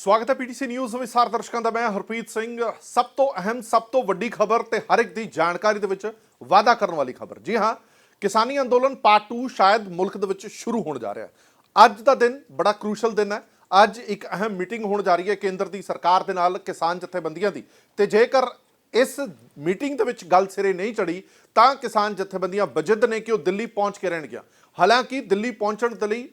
ਸਵਾਗਤ ਹੈ PTC news ਵਿਸਾਰ ਦਰਸ਼ਕਾਂ ਦਾ ਮੈਂ ਹਰਪ੍ਰੀਤ ਸਿੰਘ। ਸਭ ਤੋਂ ਅਹਿਮ, ਸਭ ਤੋਂ ਵੱਡੀ ਖਬਰ ਤੇ ਹਰ ਇੱਕ ਦੀ ਜਾਣਕਾਰੀ ਦੇ ਵਿੱਚ ਵਾਅਦਾ ਕਰਨ ਵਾਲੀ ਖਬਰ। ਜੀ ਹਾਂ, ਕਿਸਾਨੀ ਅੰਦੋਲਨ ਪਾਰਟ 2 ਸ਼ਾਇਦ ਮੁਲਕ ਦੇ ਵਿੱਚ ਸ਼ੁਰੂ ਹੋਣ ਜਾ ਰਿਹਾ ਹੈ। ਅੱਜ ਦਾ ਦਿਨ ਬੜਾ ਕ੍ਰੂਸ਼ਲ ਦਿਨ ਹੈ। ਅੱਜ ਇੱਕ ਅਹਿਮ ਮੀਟਿੰਗ ਹੋਣ ਜਾ ਰਹੀ ਹੈ ਕੇਂਦਰ ਦੀ ਸਰਕਾਰ ਦੇ ਨਾਲ ਕਿਸਾਨ ਜਥੇਬੰਦੀਆਂ ਦੀ। ਤੇ ਜੇਕਰ ਇਸ ਮੀਟਿੰਗ ਦੇ ਵਿੱਚ ਗੱਲ ਸਿਰੇ ਨਹੀਂ ਚੜੀ ਤਾਂ ਕਿਸਾਨ ਜਥੇਬੰਦੀਆਂ ਬਜਿੱਦ ਨੇ ਕਿ ਉਹ ਦਿੱਲੀ ਪਹੁੰਚ ਕੇ ਰਹਿਣਗੀਆਂ। ਹਾਲਾਂਕਿ ਦਿੱਲੀ ਪਹੁੰਚਣ ਦੇ ਲਈ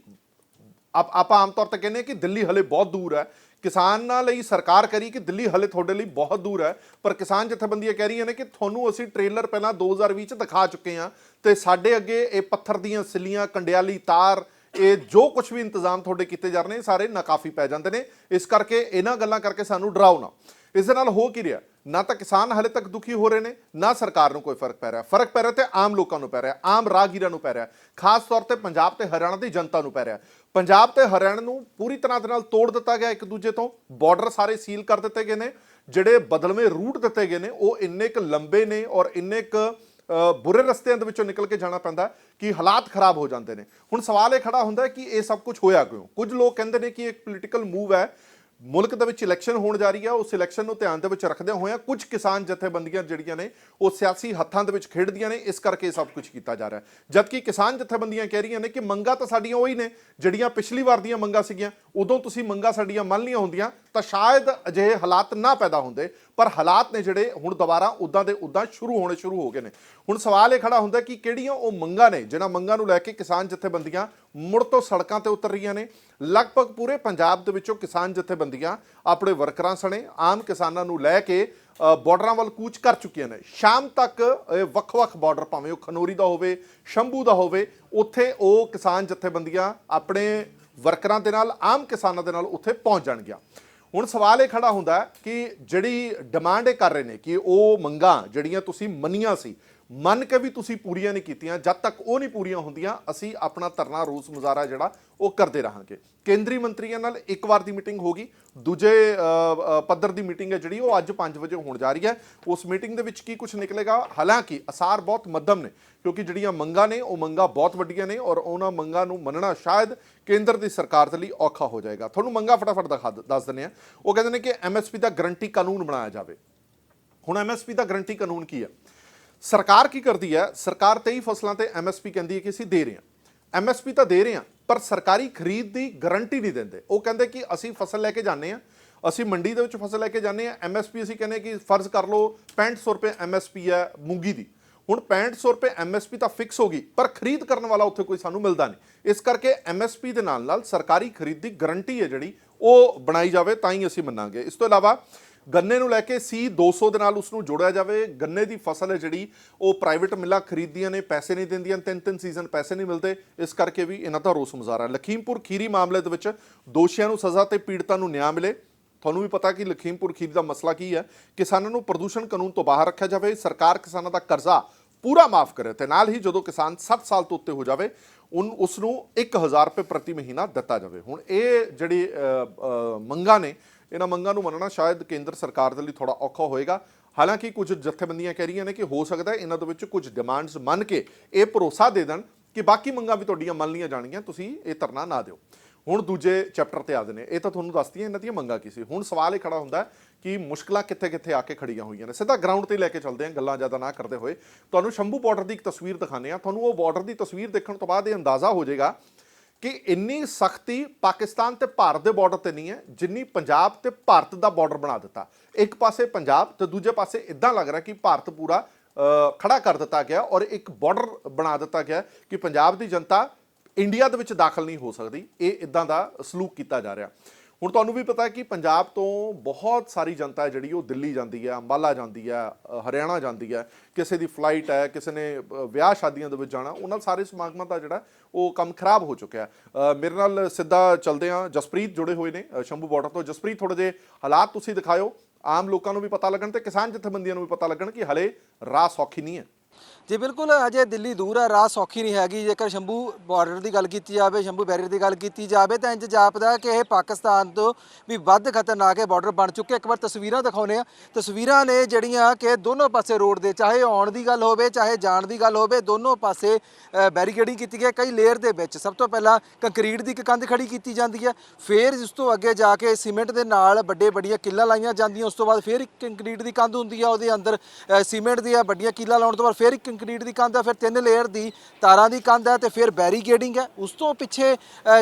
ਆਪਾਂ ਆਮ ਤੌਰ ਤੇ ਕਹਿੰਦੇ ਹਾਂ ਕਿ ਦਿੱਲੀ ਹਲੇ ਬਹੁਤ ਦੂਰ ਹੈ। ਕਿਸਾਨਾਂ ਲਈ ਸਰਕਾਰ ਕਰੀ ਕਿ ਦਿੱਲੀ ਹਲੇ ਤੁਹਾਡੇ ਲਈ ਬਹੁਤ ਦੂਰ ਹੈ, ਪਰ ਕਿਸਾਨ ਜਥੇਬੰਦੀਆਂ ਕਹਿ ਰਹੀਆਂ ਨੇ ਕਿ ਤੁਹਾਨੂੰ ਅਸੀਂ ਟ੍ਰੇਲਰ ਪਹਿਲਾਂ 2020 ਚ ਦਿਖਾ ਚੁੱਕੇ ਹਾਂ ਤੇ ਸਾਡੇ ਅੱਗੇ ਇਹ ਪੱਥਰ ਦੀਆਂ ਸਿੱਲੀਆਂ, ਕੰਡਿਆਲੀ ਤਾਰ, ਇਹ ਜੋ ਕੁਝ ਵੀ ਇੰਤਜ਼ਾਮ ਤੁਹਾਡੇ ਕੀਤੇ ਜਾ ਰਹੇ ਨੇ ਸਾਰੇ ਨਾਕਾਫੀ ਪੈ ਜਾਂਦੇ ਨੇ। ਇਸ ਕਰਕੇ ਇਹਨਾਂ ਗੱਲਾਂ ਕਰਕੇ ਸਾਨੂੰ ਡਰਾਓ ਨਾ। ਇਸ ਦੇ ਨਾਲ ਹੋ ਕੀ ਰਿਹਾ? ਨਾ ਤਾਂ ਕਿਸਾਨ ਹਲੇ ਤੱਕ ਦੁਖੀ ਹੋ ਰਹੇ ਨੇ, ਨਾ ਸਰਕਾਰ ਨੂੰ ਕੋਈ ਫ਼ਰਕ ਪੈ ਰਿਹਾ। ਫ਼ਰਕ ਪੈ ਰਿਹਾ ਤੇ ਆਮ ਲੋਕਾਂ ਨੂੰ ਪੈ ਰਿਹਾ, ਆਮ ਰਾਹਗੀਰਾਂ ਨੂੰ ਪੈ ਰਿਹਾ। ਖਾਸ ਤੌਰ ਤੇ ਪੰਜਾਬ ਤੇ ਹਰਿਆਣਾ ਦੀ ਜਨਤਾ ਨੂੰ ਪੈ ਰਿਹਾ। ਪੰਜਾਬ ਤੇ ਹਰਿਆਣਾ ਨੂੰ ਪੂਰੀ ਤਰ੍ਹਾਂ ਦੇ ਨਾਲ ਤੋੜ ਦਿੱਤਾ ਗਿਆ ਇੱਕ ਦੂਜੇ ਤੋਂ। ਬਾਰਡਰ ਸਾਰੇ ਸੀਲ ਕਰ ਦਿੱਤੇ ਗਏ ਨੇ। ਜਿਹੜੇ ਬਦਲਵੇਂ ਰੂਟ ਦਿੱਤੇ ਗਏ ਨੇ, ਉਹ ਇੰਨੇ ਕੁ ਲੰਬੇ ਨੇ ਔਰ ਇੰਨੇ ਕੁ ਬੁਰੇ ਰਸਤਿਆਂ ਦੇ ਵਿੱਚੋਂ ਨਿਕਲ ਕੇ ਜਾਣਾ ਪੈਂਦਾ ਕਿ ਹਾਲਾਤ ਖਰਾਬ ਹੋ ਜਾਂਦੇ ਨੇ। ਹੁਣ ਸਵਾਲ ਇਹ ਖੜਾ ਹੁੰਦਾ ਕਿ ਇਹ ਸਭ ਕੁਝ ਹੋਇਆ ਕਿਉਂ? ਕੁਝ ਲੋਕ ਕਹਿੰਦੇ ਨੇ ਕਿ ਇੱਕ ਪੋਲੀਟੀਕਲ ਮੂਵ ਹੈ ਮੁਲਕ ਦੇ ਵਿੱਚ ਇਲੈਕਸ਼ਨ ਹੋਣ ਜਾ ਰਹੀ ਹੈ ਉਸ ਇਲੈਕਸ਼ਨ ਨੂੰ ਧਿਆਨ ਦੇ ਵਿੱਚ ਰੱਖਦਿਆਂ ਹੋਇਆਂ ਕੁਝ ਕਿਸਾਨ ਜਥੇਬੰਦੀਆਂ ਜਿਹੜੀਆਂ ਨੇ, ਉਹ ਸਿਆਸੀ ਹੱਥਾਂ ਦੇ ਵਿੱਚ ਖੇਡਦੀਆਂ ਨੇ, ਇਸ ਕਰਕੇ ਸਭ ਕੁਝ ਕੀਤਾ ਜਾ ਰਿਹਾ ਜਦਕਿ ਕਿਸਾਨ ਜਥੇਬੰਦੀਆਂ ਕਹਿ ਰਹੀਆਂ ਨੇ ਕਿ ਮੰਗਾਂ ਤਾਂ ਸਾਡੀਆਂ ਉਹੀ ਨੇ, ਜਿਹੜੀਆਂ ਪਿਛਲੀ ਵਾਰ ਦੀਆਂ ਮੰਗਾਂ ਸੀਗੀਆਂ, ਉਦੋਂ ਤੁਸੀਂ ਮੰਗਾਂ ਸਾਡੀਆਂ ਮੰਨ ਲਈਆਂ ਹੁੰਦੀਆਂ, ਤਾਂ ਸ਼ਾਇਦ ਅਜਿਹੇ ਹਾਲਾਤ ਨਾ ਪੈਦਾ ਹੁੰਦੇ। ਪਰ ਹਾਲਾਤ ਨੇ ਜਿਹੜੇ ਹੁਣ ਦੁਬਾਰਾ ਉਦਾਂ ਦੇ ਉਦਾਂ ਸ਼ੁਰੂ ਹੋਣੇ ਸ਼ੁਰੂ ਹੋ ਗਏ ਨੇ। ਹੁਣ ਸਵਾਲ ਇਹ ਖੜਾ ਹੁੰਦਾ ਕਿ ਕਿਹੜੀਆਂ ਉਹ ਮੰਗਾਂ ਨੇ ਜਿਨ੍ਹਾਂ ਮੰਗਾਂ ਨੂੰ ਲੈ ਕੇ ਕਿਸਾਨ ਜਥੇਬੰਦੀਆਂ ਮੁੜ ਤੋਂ ਸੜਕਾਂ ਤੇ ਉਤਰ ਰਹੀਆਂ ਨੇ? ਲਗਭਗ ਪੂਰੇ ਪੰਜਾਬ ਦੇ ਵਿੱਚੋਂ ਕਿਸਾਨ ਜਥੇਬੰਦੀਆਂ ਆਪਣੇ ਵਰਕਰਾਂ ਸਣੇ ਆਮ ਕਿਸਾਨਾਂ ਨੂੰ ਲੈ ਕੇ ਅ, ਬਾਰਡਰਾਂ ਵੱਲ ਕੂਚ ਕਰ ਚੁੱਕੀਆਂ ਨੇ। ਸ਼ਾਮ ਤੱਕ ਇਹ ਵੱਖ-ਵੱਖ ਬਾਰਡਰ ਭਾਵੇਂ ਉਹ ਖਨੋਰੀ ਦਾ ਹੋਵੇ ਸ਼ੰਭੂ ਦਾ ਹੋਵੇ ਉੱਥੇ ਉਹ ਕਿਸਾਨ ਜਥੇਬੰਦੀਆਂ ਆਪਣੇ ਵਰਕਰਾਂ ਦੇ ਨਾਲ ਆਮ ਕਿਸਾਨਾਂ ਦੇ ਨਾਲ ਉੱਥੇ ਪਹੁੰਚ ਜਾਣਗੀਆਂ। ਹੁਣ ਸਵਾਲ ਇਹ ਖੜਾ ਹੁੰਦਾ ਕਿ ਜਿਹੜੀ ਡਿਮਾਂਡ ਇਹ ਕਰ ਰਹੇ ਨੇ, ਕਿ ਉਹ ਮੰਗਾਂ ਜਿਹੜੀਆਂ ਤੁਸੀਂ ਮੰਨੀਆਂ ਸੀ ਮੰਨ ਕੇ ਵੀ ਤੁਸੀਂ ਪੂਰੀਆਂ ਨਹੀਂ ਕੀਤੀਆਂ, ਜਦ ਤੱਕ ਉਹ ਨਹੀਂ ਪੂਰੀਆਂ ਹੁੰਦੀਆਂ, ਅਸੀਂ ਆਪਣਾ ਧਰਨਾ ਰੋਸ ਮੁਜ਼ਾਹਰਾ ਜਿਹੜਾ, ਉਹ ਕਰਦੇ ਰਹਾਂਗੇ। ਕੇਂਦਰੀ ਮੰਤਰੀਆਂ ਨਾਲ ਇੱਕ ਵਾਰ ਦੀ ਮੀਟਿੰਗ ਹੋਗੀ ਦੂਜੇ ਪੱਧਰ ਦੀ ਮੀਟਿੰਗ ਹੈ ਜਿਹੜੀ, ਉਹ ਅੱਜ 5 ਵਜੇ ਹੋਣ ਜਾ ਰਹੀ ਹੈ। ਉਸ ਮੀਟਿੰਗ ਦੇ ਵਿੱਚ ਕੀ ਕੁਝ ਨਿਕਲੇਗਾ? ਹਾਲਾਂਕਿ ਅਸਾਰ ਬਹੁਤ ਮੱਧਮ ਨੇ, ਕਿਉਂਕਿ ਜਿਹੜੀਆਂ ਮੰਗਾਂ ਨੇ, ਉਹ ਮੰਗਾਂ ਬਹੁਤ ਵੱਡੀਆਂ ਨੇ ਔਰ ਉਹਨਾਂ ਮੰਗਾਂ ਨੂੰ ਮੰਨਣਾ ਸ਼ਾਇਦ ਕੇਂਦਰ ਦੀ ਸਰਕਾਰ ਦੇ ਲਈ ਔਖਾ ਹੋ ਜਾਏਗਾ। ਤੁਹਾਨੂੰ ਮੰਗਾਂ ਫਟਾਫਟ ਦਿਖਾ ਦੱਸ ਦਿੰਦੇ ਆ ਉਹ ਕਹਿੰਦੇ ਨੇ ਕਿ ਐਮਐਸਪੀ ਦਾ ਗਰੰਟੀ ਕਾਨੂੰਨ ਬਣਾਇਆ ਜਾਵੇ। ਹੁਣ ਐਮਐਸਪੀ ਦਾ ਗਰੰਟੀ ਕਾਨੂੰਨ ਕੀ ਹੈ? ਸਰਕਾਰ ਕੀ ਕਰਦੀ ਹੈ? ਸਰਕਾਰ 23 ਫਸਲਾਂ ਤੇ ਐਮਐਸਪੀ ਕਹਿੰਦੀ ਹੈ ਕਿ ਅਸੀਂ ਦੇ ਰਹੇ ਹਾਂ। ਐਮਐਸਪੀ ਤਾਂ ਦੇ ਰਹੇ ਹਾਂ, ਪਰ ਸਰਕਾਰੀ ਖਰੀਦ ਦੀ ਗਾਰੰਟੀ ਨਹੀਂ ਦਿੰਦੇ। ਉਹ ਕਹਿੰਦੇ ਕਿ ਅਸੀਂ ਫਸਲ ਲੈ ਕੇ ਜਾਂਦੇ ਹਾਂ, ਅਸੀਂ ਮੰਡੀ ਦੇ ਵਿੱਚ ਫਸਲ ਲੈ ਕੇ ਜਾਂਦੇ ਹਾਂ। ਐਮਐਸਪੀ ਅਸੀਂ ਕਹਿੰਦੇ ਕਿ ਫਰਜ਼ ਕਰ ਲਓ 6500 ਰੁਪਏ ਐਮਐਸਪੀ ਹੈ ਮੂੰਗੀ ਦੀ। ਹੁਣ 6500 ਰੁਪਏ ਐਮਐਸਪੀ ਤਾਂ ਫਿਕਸ ਹੋ ਗਈ, ਪਰ ਖਰੀਦ ਕਰਨ ਵਾਲਾ ਉੱਥੇ ਕੋਈ ਸਾਨੂੰ ਮਿਲਦਾ ਨਹੀਂ। ਇਸ ਕਰਕੇ ਐਮਐਸਪੀ ਦੇ ਨਾਲ ਨਾਲ ਸਰਕਾਰੀ ਖਰੀਦ ਦੀ ਗਾਰੰਟੀ ਹੈ ਜਿਹੜੀ, ਉਹ ਬਣਾਈ ਜਾਵੇ, ਤਾਂ ਹੀ ਅਸੀਂ ਮੰਨਾਂਗੇ। ਇਸ ਤੋਂ ਇਲਾਵਾ ਗੰਨੇ ਨੂੰ ਲੈ ਕੇ ਸੀ 200 ਦੇ ਨਾਲ ਉਸ ਨੂੰ ਜੋੜਿਆ ਜਾਵੇ। ਗੰਨੇ ਦੀ ਫਸਲ ਹੈ ਜਿਹੜੀ, ਉਹ ਪ੍ਰਾਈਵੇਟ ਮਿੱਲਾਂ ਖਰੀਦਦੀਆਂ ਨੇ, ਪੈਸੇ ਨਹੀਂ ਦਿੰਦੀਆਂ, ਤਿੰਨ ਤਿੰਨ ਸੀਜ਼ਨ ਪੈਸੇ ਨਹੀਂ ਮਿਲਦੇ। ਇਸ ਕਰਕੇ ਵੀ ਇਹਨਾਂ ਦਾ ਰੋਸ ਮੁਜ਼ਾਹਰਾ ਲਖੀਮਪੁਰ ਖੀਰੀ ਮਾਮਲੇ ਦੇ ਵਿੱਚ ਦੋਸ਼ੀਆਂ ਨੂੰ ਸਜ਼ਾ ਤੇ ਪੀੜਤਾਂ ਨੂੰ ਨਿਆਂ ਮਿਲੇ। ਤੁਹਾਨੂੰ ਵੀ ਪਤਾ ਕਿ ਲਖੀਮਪੁਰ ਖੀਰੀ ਦਾ ਮਸਲਾ ਕੀ ਹੈ? ਕਿਸਾਨਾਂ ਨੂੰ ਪ੍ਰਦੂਸ਼ਣ ਕਾਨੂੰਨ ਤੋਂ ਬਾਹਰ ਰੱਖਿਆ ਜਾਵੇ। ਸਰਕਾਰ ਕਿਸਾਨਾਂ ਦਾ ਕਰਜ਼ਾ ਪੂਰਾ ਮਾਫ ਕਰੇ ਤੇ ਨਾਲ ਹੀ ਜਦੋਂ ਕਿਸਾਨ 7 ਸਾਲ ਤੋਂ ਉੱਤੇ ਹੋ ਜਾਵੇ, ਉਨ ਉਸ ਨੂੰ 1000 ਰੁਪਏ ਪ੍ਰਤੀ ਮਹੀਨਾ ਦਿੱਤਾ ਜਾਵੇ। ਹੁਣ ਇਹ ਜਿਹੜੀ ਮੰਗਾਂ ਨੇ ਇਹਨਾਂ ਮੰਗਾਂ ਨੂੰ ਮੰਨਣਾ ਸ਼ਾਇਦ ਕੇਂਦਰ ਸਰਕਾਰ ਦੇ ਲਈ ਥੋੜਾ ਔਖਾ ਹੋਏਗਾ। ਹਾਲਾਂਕਿ ਕੁਝ ਜਥੇਬੰਦੀਆਂ ਕਹਿ ਰਹੀਆਂ ਨੇ ਕਿ ਹੋ ਸਕਦਾ ਹੈ ਇਹਨਾਂ ਦੇ ਵਿੱਚ ਕੁਝ ਡਿਮਾਂਡਸ ਮੰਨ ਕੇ ਇਹ ਭਰੋਸਾ ਦੇ ਦੇਣ ਕਿ ਬਾਕੀ ਮੰਗਾਂ ਵੀ ਤੁਹਾਡੀਆਂ ਮੰਨ ਲਈਆਂ ਜਾਣਗੀਆਂ, ਤੁਸੀਂ ਇਹ ਧਰਨਾ ਨਾ ਦਿਓ। ਹੁਣ ਦੂਜੇ ਚੈਪਟਰ ਤੇ ਆ ਨੇ। ਇਹ ਤਾਂ ਤੁਹਾਨੂੰ ਦੱਸਦੀਆਂ ਇਹਨਾਂ ਦੀਆਂ ਮੰਗਾਂ ਕੀ ਸੀ। ਹੁਣ ਸਵਾਲ ਇਹ ਖੜਾ ਹੁੰਦਾ ਕਿ ਮੁਸ਼ਕਲਾਂ ਕਿੱਥੇ-ਕਿੱਥੇ ਆ ਕੇ ਖੜੀਆਂ ਹੋਈਆਂ ਨੇ। ਸਿੱਧਾ ਗਰਾਊਂਡ ਤੇ ਲੈ ਕੇ ਚੱਲਦੇ ਹਾਂ, ਗੱਲਾਂ ਜ਼ਿਆਦਾ ਨਾ ਕਰਦੇ ਹੋਏ। ਤੁਹਾਨੂੰ ਸ਼ੰਭੂ ਬਾਰਡਰ ਦੀ ਇੱਕ ਤਸਵੀਰ ਦਿਖਾਣੇ ਆ ਤੁਹਾਨੂੰ ਉਹ ਬਾਰਡਰ ਦੀ ਤਸਵੀਰ ਦੇਖਣ ਤੋਂ ਬਾਅਦ ਇਹ ਅੰਦਾਜ਼ਾ ਹੋ ਜਾਏਗਾ ਕਿ ਇੰਨੀ ਸਖਤੀ ਪਾਕਿਸਤਾਨ ਤੇ ਭਾਰਤ ਦੇ ਬਾਰਡਰ ਤੇ ਨਹੀਂ ਹੈ ਜਿੰਨੀ ਪੰਜਾਬ ਤੇ ਭਾਰਤ ਦਾ ਬਾਰਡਰ ਬਣਾ ਦਿੱਤਾ। ਇੱਕ ਪਾਸੇ ਪੰਜਾਬ ਤੇ ਦੂਜੇ ਪਾਸੇ ਇਦਾਂ ਲੱਗ ਰਿਹਾ ਕਿ ਭਾਰਤ ਪੂਰਾ ਅ, ਖੜਾ ਕਰ ਦਿੱਤਾ ਗਿਆ ਔਰ ਇੱਕ ਬਾਰਡਰ ਬਣਾ ਦਿੱਤਾ ਗਿਆ ਕਿ ਪੰਜਾਬ ਦੀ ਜਨਤਾ ਇੰਡੀਆ ਦੇ ਵਿੱਚ ਦਾਖਲ ਨਹੀਂ ਹੋ ਸਕਦੀ। ਇਹ ਇਦਾਂ ਦਾ ਸਲੂਕ ਕੀਤਾ ਜਾ ਰਿਹਾ। ਹੁਣ ਤੁਹਾਨੂੰ ਵੀ ਪਤਾ ਕਿ ਪੰਜਾਬ ਤੋਂ ਬਹੁਤ ਸਾਰੀ ਜਨਤਾ ਜਿਹੜੀ ਉਹ ਦਿੱਲੀ ਜਾਂਦੀ ਹੈ, ਅੰਬਾਲਾ ਜਾਂਦੀ ਹੈ ਹਰਿਆਣਾ ਜਾਂਦੀ ਹੈ। ਕਿਸੇ ਦੀ ਫਲਾਈਟ ਹੈ, ਕਿਸੇ ਨੇ ਵਿਆਹ ਸ਼ਾਦੀਆਂ ਦੇ ਵਿੱਚ ਜਾਣਾ, ਉਹਨਾਂ ਸਾਰੇ ਸਮਾਗਮਾਂ ਦਾ ਜਿਹੜਾ ਉਹ ਕੰਮ ਖਰਾਬ ਹੋ ਚੁੱਕਿਆ ਮੇਰੇ ਨਾਲ ਸਿੱਧਾ ਚੱਲਦੇ ਹਾਂ। ਜਸਪ੍ਰੀਤ ਜੁੜੇ ਹੋਏ ਨੇ ਸ਼ੰਭੂ ਬਾਰਡਰ ਤੋਂ। ਜਸਪ੍ਰੀਤ ਥੋੜੇ ਜਿਹੇ ਹਾਲਾਤ ਤੁਸੀਂ ਦਿਖਾਇਓ। ਆਮ ਲੋਕਾਂ ਨੂੰ ਵੀ ਪਤਾ ਲੱਗਣ ਤੇ ਕਿਸਾਨ ਜਥੇਬੰਦੀਆਂ ਨੂੰ ਵੀ ਪਤਾ ਲੱਗਣ ਕਿ ਹਲੇ ਰਾਹ ਸੌਖੀ ਨਹੀਂ ਹੈ। ਜੀ ਬਿਲਕੁਲ, ਅਜੇ ਦਿੱਲੀ ਦੂਰ ਹੈ, ਰਾਹ ਸੌਖੀ ਨਹੀਂ ਹੈਗੀ। ਜੇਕਰ ਸ਼ੰਭੂ ਬਾਰਡਰ ਦੀ ਗੱਲ ਕੀਤੀ ਜਾਵੇ, ਸ਼ੰਭੂ ਬੈਰੀਅਰ ਦੀ ਗੱਲ ਕੀਤੀ ਜਾਵੇ, ਤਾਂ ਇੰਜ ਜਾਪਦਾ ਕਿ ਇਹ ਪਾਕਿਸਤਾਨ ਤੋਂ ਵੀ ਵੱਧ ਖਤਰਨਾਕ ਹੈ ਬਾਰਡਰ ਬਣ ਚੁੱਕੇ। ਇੱਕ ਵਾਰ ਤਸਵੀਰਾਂ ਦਿਖਾਉਨੇ ਆ ਤਸਵੀਰਾਂ ਨੇ ਜਿਹੜੀਆਂ ਕਿ ਦੋਨੋਂ ਪਾਸੇ ਰੋਡ ਦੇ, ਚਾਹੇ ਆਉਣ ਦੀ ਗੱਲ ਹੋਵੇ, ਚਾਹੇ ਜਾਣ ਦੀ ਗੱਲ ਹੋਵੇ, ਦੋਨੋਂ ਪਾਸੇ ਬੈਰੀਕੇਡਿੰਗ ਕੀਤੀ ਗਈ ਹੈ ਕਈ ਲੇਅਰ ਦੇ ਵਿੱਚ। ਸਭ ਤੋਂ ਪਹਿਲਾਂ ਕੰਕਰੀਟ ਦੀ ਇੱਕ ਕੰਧ ਖੜੀ ਕੀਤੀ ਜਾਂਦੀ ਹੈ। ਫਿਰ ਇਸ ਤੋਂ ਅੱਗੇ ਜਾ ਕੇ ਸੀਮੈਂਟ ਦੇ ਨਾਲ ਵੱਡੇ ਵੱਡੀਆਂ ਕਿੱਲਾਂ ਲਾਈਆਂ ਜਾਂਦੀਆਂ। ਉਸ ਤੋਂ ਬਾਅਦ ਫਿਰ ਕੰਕਰੀਟ ਦੀ ਕੰਧ ਹੁੰਦੀ ਹੈ, ਉਹਦੇ ਅੰਦਰ ਸੀਮੈਂਟ ਦੀਆਂ ਵੱਡੀਆਂ ਕਿੱਲਾਂ ਲਾਉਣ ਤੋਂ ਬਾਅਦ ਫਿਰ ਇੱਕ ਕੰਕਰੀਟ ਦੀ ਕੰਧ ਹੈ ਫਿਰ ਤਿੰਨ ਲੇਅਰ ਦੀ ਤਾਰਾਂ ਦੀ ਕੰਧ ਹੈ ਤੇ ਫਿਰ ਬੈਰੀਕੇਡਿੰਗ ਹੈ ਉਸ ਤੋਂ ਪਿੱਛੇ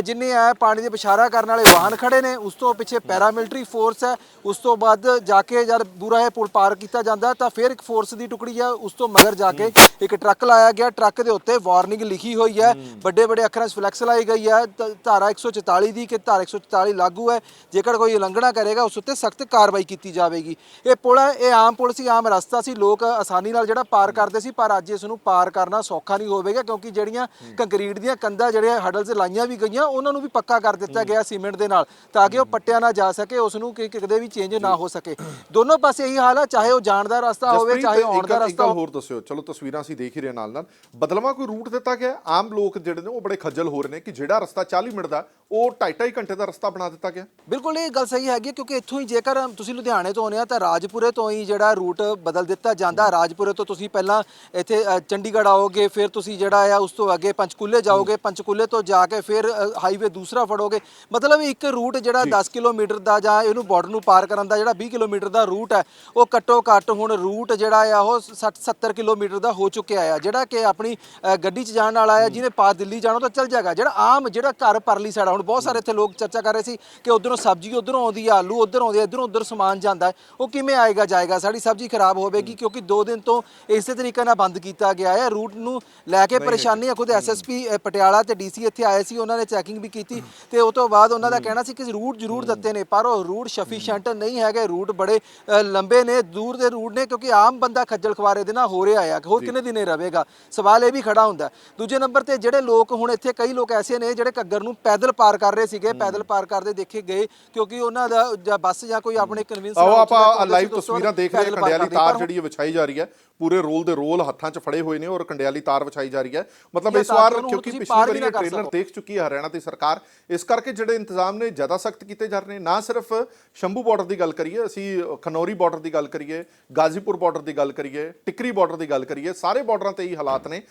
ਜਿੰਨੇ ਆ ਪਾਣੀ ਦੇ ਪਿਛਾਰਾ ਕਰਨ ਵਾਲੇ ਵਾਹਨ ਖੜੇ ਨੇ ਉਸ ਤੋਂ ਪਿੱਛੇ ਪੈਰਾਮਿਲਟਰੀ ਫੋਰਸ ਹੈ ਉਸ ਤੋਂ ਬਾਅਦ ਜਾ ਕੇ ਜਦ ਪੂਰਾ ਇਹ ਪੁਲ ਪਾਰ ਕੀਤਾ ਜਾਂਦਾ ਤਾਂ ਫਿਰ ਇੱਕ ਫੋਰਸ ਦੀ ਟੁਕੜੀ ਹੈ ਉਸ ਤੋਂ ਮਗਰ ਜਾ ਕੇ ਇੱਕ ਟਰੱਕ ਲਾਇਆ ਗਿਆ। ਟਰੱਕ ਦੇ ਉੱਤੇ ਵਾਰਨਿੰਗ ਲਿਖੀ ਹੋਈ ਹੈ। ਵੱਡੇ ਵੱਡੇ ਅੱਖਰਾਂ 'ਚ ਫਲੈਕਸ ਲਾਈ ਗਈ ਹੈ ਧਾਰਾ 144 ਦੀ ਕਿ ਧਾਰਾ 144 ਲਾਗੂ ਹੈ। ਜੇਕਰ ਕੋਈ ਉਲੰਘਣਾ ਕਰੇਗਾ ਉਸ ਉੱਤੇ ਸਖਤ ਕਾਰਵਾਈ ਕੀਤੀ ਜਾਵੇਗੀ। ਇਹ ਪੁਲ ਹੈ ਇਹ ਆਮ ਪੁਲ ਸੀ ਆਮ ਰਸਤਾ ਸੀ। ਲੋਕ ਆਸਾਨੀ ਨਾਲ ਜਿਹੜਾ ਪਾਰ ਕਰਦੇ ਸੀ ਪਰ ਅੱਜ ਇਸ ਨੂੰ ਪਾਰ ਕਰਨਾ ਸੌਖਾ ਨਹੀਂ ਹੋਵੇਗਾ ਕਿਉਂਕਿ ਜਿਹੜੀਆਂ ਕੰਕਰੀਟ ਦੀਆਂ ਕੰਧਾਂ ਜਿਹੜੇ ਹਡਲਸ ਲਾਈਆਂ ਵੀ ਗਈਆਂ ਉਹਨਾਂ ਨੂੰ ਵੀ ਪੱਕਾ ਕਰ ਦਿੱਤਾ ਗਿਆ ਸੀਮੈਂਟ ਦੇ ਨਾਲ ਤਾਂ ਕਿ ਉਹ ਪੱਟਿਆ ਨਾ ਜਾ ਸਕੇ ਉਸ ਨੂੰ ਕਿਤੇ ਵੀ ਚੇਂਜ ਨਾ ਹੋ ਸਕੇ। ਦੋਨੋਂ ਪਾਸੇ ਇਹੀ ਹਾਲ ਹੈ ਚਾਹੇ ਉਹ ਜਾਣ ਦਾ ਰਸਤਾ ਹੋਵੇ ਚਾਹੇ ਆਉਣ ਦਾ ਰਸਤਾ ਹੋਰ ਦੱਸਿਓ ਚਲੋ ਤਸਵੀਰਾਂ ਅਸੀਂ ਦੇਖ ਹੀ ਰਹੇ ਨਾਲ ਨਾਲ। ਬਦਲਵਾ ਕੋਈ ਰੂਟ ਦਿੱਤਾ ਗਿਆ? ਆਮ ਲੋਕ ਜਿਹੜੇ ਨੇ ਉਹ ਬੜੇ ਖੱਜਲ ਹੋ ਰਹੇ ਨੇ ਕਿ ਜਿਹੜਾ ਰਸਤਾ 40 ਮਿੰਟ ਦਾ ਉਹ 2.5 ਘੰਟੇ ਦਾ ਰਸਤਾ ਬਣਾ ਦਿੱਤਾ ਗਿਆ? ਬਿਲਕੁਲ ਇਹ ਗੱਲ ਸਹੀ ਹੈਗੀ ਕਿਉਂਕਿ ਇੱਥੋਂ ਹੀ ਜੇਕਰ ਤੁਸੀਂ ਲੁਧਿਆਣੇ ਤੋਂ ਆਉਂਦੇ ਆ ਤਾਂ ਰਾਜਪੁਰੇ ਤੋਂ ਹੀ ਜਿਹੜਾ ਰੂਟ ਬਦਲ ਦਿੱਤਾ ਜਾਂਦਾ। ਰਾਜਪੁਰੇ ਤੋਂ ਤੁਸੀਂ ਪਹਿਲਾਂ ਇੱਥੇ ਚੰਡੀਗੜ੍ਹ ਆਓਗੇ ਫਿਰ ਤੁਸੀਂ ਜਿਹੜਾ ਆ ਉਸ ਤੋਂ ਅੱਗੇ ਪੰਚਕੂਲੇ ਜਾਓਗੇ ਪੰਚਕੂਲੇ ਤੋਂ ਜਾ ਕੇ ਫਿਰ ਹਾਈਵੇ ਦੂਸਰਾ ਫੜੋਗੇ। ਮਤਲਬ ਇੱਕ ਰੂਟ ਜਿਹੜਾ 10 ਕਿਲੋਮੀਟਰ ਦਾ ਜਾਂ ਇਹਨੂੰ ਬਾਰਡਰ ਨੂੰ ਪਾਰ ਕਰਨ ਦਾ ਜਿਹੜਾ 20 ਕਿਲੋਮੀਟਰ ਦਾ ਰੂਟ ਹੈ ਉਹ ਘੱਟੋ ਘੱਟ ਹੁਣ ਰੂਟ ਜਿਹੜਾ ਆ ਉਹ 60 70 ਕਿਲੋਮੀਟਰ ਦਾ ਹੋ ਚੁੱਕਿਆ ਆ। ਜਿਹੜਾ ਕਿ ਆਪਣੀ ਗੱਡੀ 'ਚ ਜਾਣ ਵਾਲਾ ਆ ਜਿਹਨੇ ਪਾਰ ਦਿੱਲੀ ਜਾਣਾ ਤਾਂ ਚੱਲ ਜਾਏਗਾ। ਜਿਹੜਾ ਆਮ ਜਿਹੜਾ ਘਰ ਪਰਲੀ ਸਾਈਡ ਆ, ਹੁਣ ਬਹੁਤ ਸਾਰੇ ਇੱਥੇ ਲੋਕ ਚਰਚਾ ਕਰ ਰਹੇ ਸੀ ਕਿ ਉਧਰੋਂ ਸਬਜ਼ੀ ਉਧਰੋਂ ਆਉਂਦੀ ਆ ਆਲੂ ਉਧਰ ਆਉਂਦੇ ਆ ਇਧਰੋਂ ਉਧਰ ਸਮਾਨ ਜਾਂਦਾ ਉਹ ਕਿਵੇਂ ਆਏਗਾ ਜਾਏਗਾ? ਸਾਡੀ ਸਬਜ਼ੀ ਖਰਾਬ ਹੋਵੇਗੀ ਕਿਉਂਕਿ 2 ਦਿਨ ਤੋਂ ਇਸੇ ਤਰੀਕੇ ਨਾਲ ਬੰਦ ਕੀਤਾ ਗਿਆ ਹੈ। ਰੂਟ ਨੂੰ ਲੈ ਕੇ ਪਰੇਸ਼ਾਨੀ ਆ ਖੁਦ ਐਸਐਸਪੀ ਪਟਿਆਲਾ ਤੇ ਡੀਸੀ ਇੱਥੇ ਆਏ ਸੀ। ਉਹਨਾਂ ਨੇ ਚੈਕਿੰਗ ਵੀ ਕੀਤੀ ਤੇ ਉਸ ਤੋਂ ਬਾਅਦ ਉਹਨਾਂ ਦਾ ਕਹਿਣਾ ਸੀ ਕਿ ਰੂਟ ਜ਼ਰੂਰ ਦਿੱਤੇ ਨੇ ਪਰ ਉਹ ਰੂਟ ਸਫੀਸ਼ੀਐਂਟ ਨਹੀਂ ਹੈਗੇ। ਰੂਟ ਬੜੇ ਲੰਬੇ ਨੇ ਦੂਰ ਦੇ ਰੂਟ ਨੇ ਕਿਉਂਕਿ ਆਮ ਬੰਦਾ ਖੱਜਲ ਖਵਾਰੇ ਦੇ ਨਾਲ ਹੋ ਰਿਹਾ ਆ। ਹੋਰ ਕਿੰਨੇ ਦਿਨੇ ਰਵੇਗਾ ਸਵਾਲ ਇਹ ਵੀ ਖੜਾ ਹੁੰਦਾ। ਹੈ। ਦੂਜੇ ਨੰਬਰ ਤੇ ਜਿਹੜੇ ਲੋਕ ਹੁਣ ਇੱਥੇ ਕਈ ਲੋਕ ਐਸੇ ਨੇ ਜਿਹੜੇ ਘੱਗਰ ਨੂੰ ਪੈਦਲ ਪਾਰ ਕਰ ਰਹੇ ਸੀਗੇ। ਪੈਦਲ ਪਾਰ ਕਰਦੇ ਦੇਖੇ ਗਏ ਕਿਉਂਕਿ ਉਹਨਾਂ ਦਾ ਜਾਂ ਬੱਸ ਜਾਂ ਕੋਈ ਆਪਣੇ ਕਨਵੀਨਸ ਆਓ ਆਪਾਂ ਲਾਈਵ ਤਸਵੀਰਾਂ ਦੇਖ ਰਹੇ ਹਾਂ। ਕੰਡਿਆਲੀ ਤਾਰ ਜਿਹੜੀ ਹੈ ਵਿਛਾਈ ਜਾ ਰਹੀ ਹੈ। ਪੂਰੇ ਰੋਲ ਦੇ ਰੋਲ ਹੱਥਾਂ 'ਚ ਫੜੇ ਹੋਏ ਨੇ ਔਰ ਕੰਡਿਆਲੀ ਤਾਰ ਵਿਛਾਈ ਜਾ ਰਹੀ ਹੈ। ਮਤਲਬ ਇਸ ਵਾਰ ਕਿਉਂਕਿ ਪਿਛਲੀ ਵਾਰੀ ਇਹ ਟ੍ਰੇਲਰ। ਦੇਖ ਚੁੱਕੀ ਹੈ ਹਰਿਆਣਾ ਦੀ ਸਰਕਾਰ। ਇਸ ਕਰਕੇ ਜਿਹੜੇ ਇੰਤਜ਼ਾਮ ਨੇ ਜ਼ਿਆਦਾ ਸਖਤ ਕੀਤੇ ਜਾ ਰਹੇ ਨੇ। ਨਾ ਸਿਰਫ ਸ਼ੰਭੂ ਬਾਰਡਰ ਦੀ ਗੱਲ ਕਰੀਏ ਅਸੀਂ ਖਨੌਰੀ ਬਾਰਡਰ ਦੀ ਗੱਲ ਕਰੀਏ ਗਾਜ਼ੀਪੁਰ ਬਾਰਡਰ ਦੀ ਗੱਲ ਕਰੀਏ ਟਿਕਰੀ ਬਾਰਡਰ ਦੀ ਗੱਲ ਕਰੀਏ ਸਾਰੇ ਬਾਰਡਰਾਂ ਤੇ ਹੀ ਹਾਲਾਤ ਨੇ।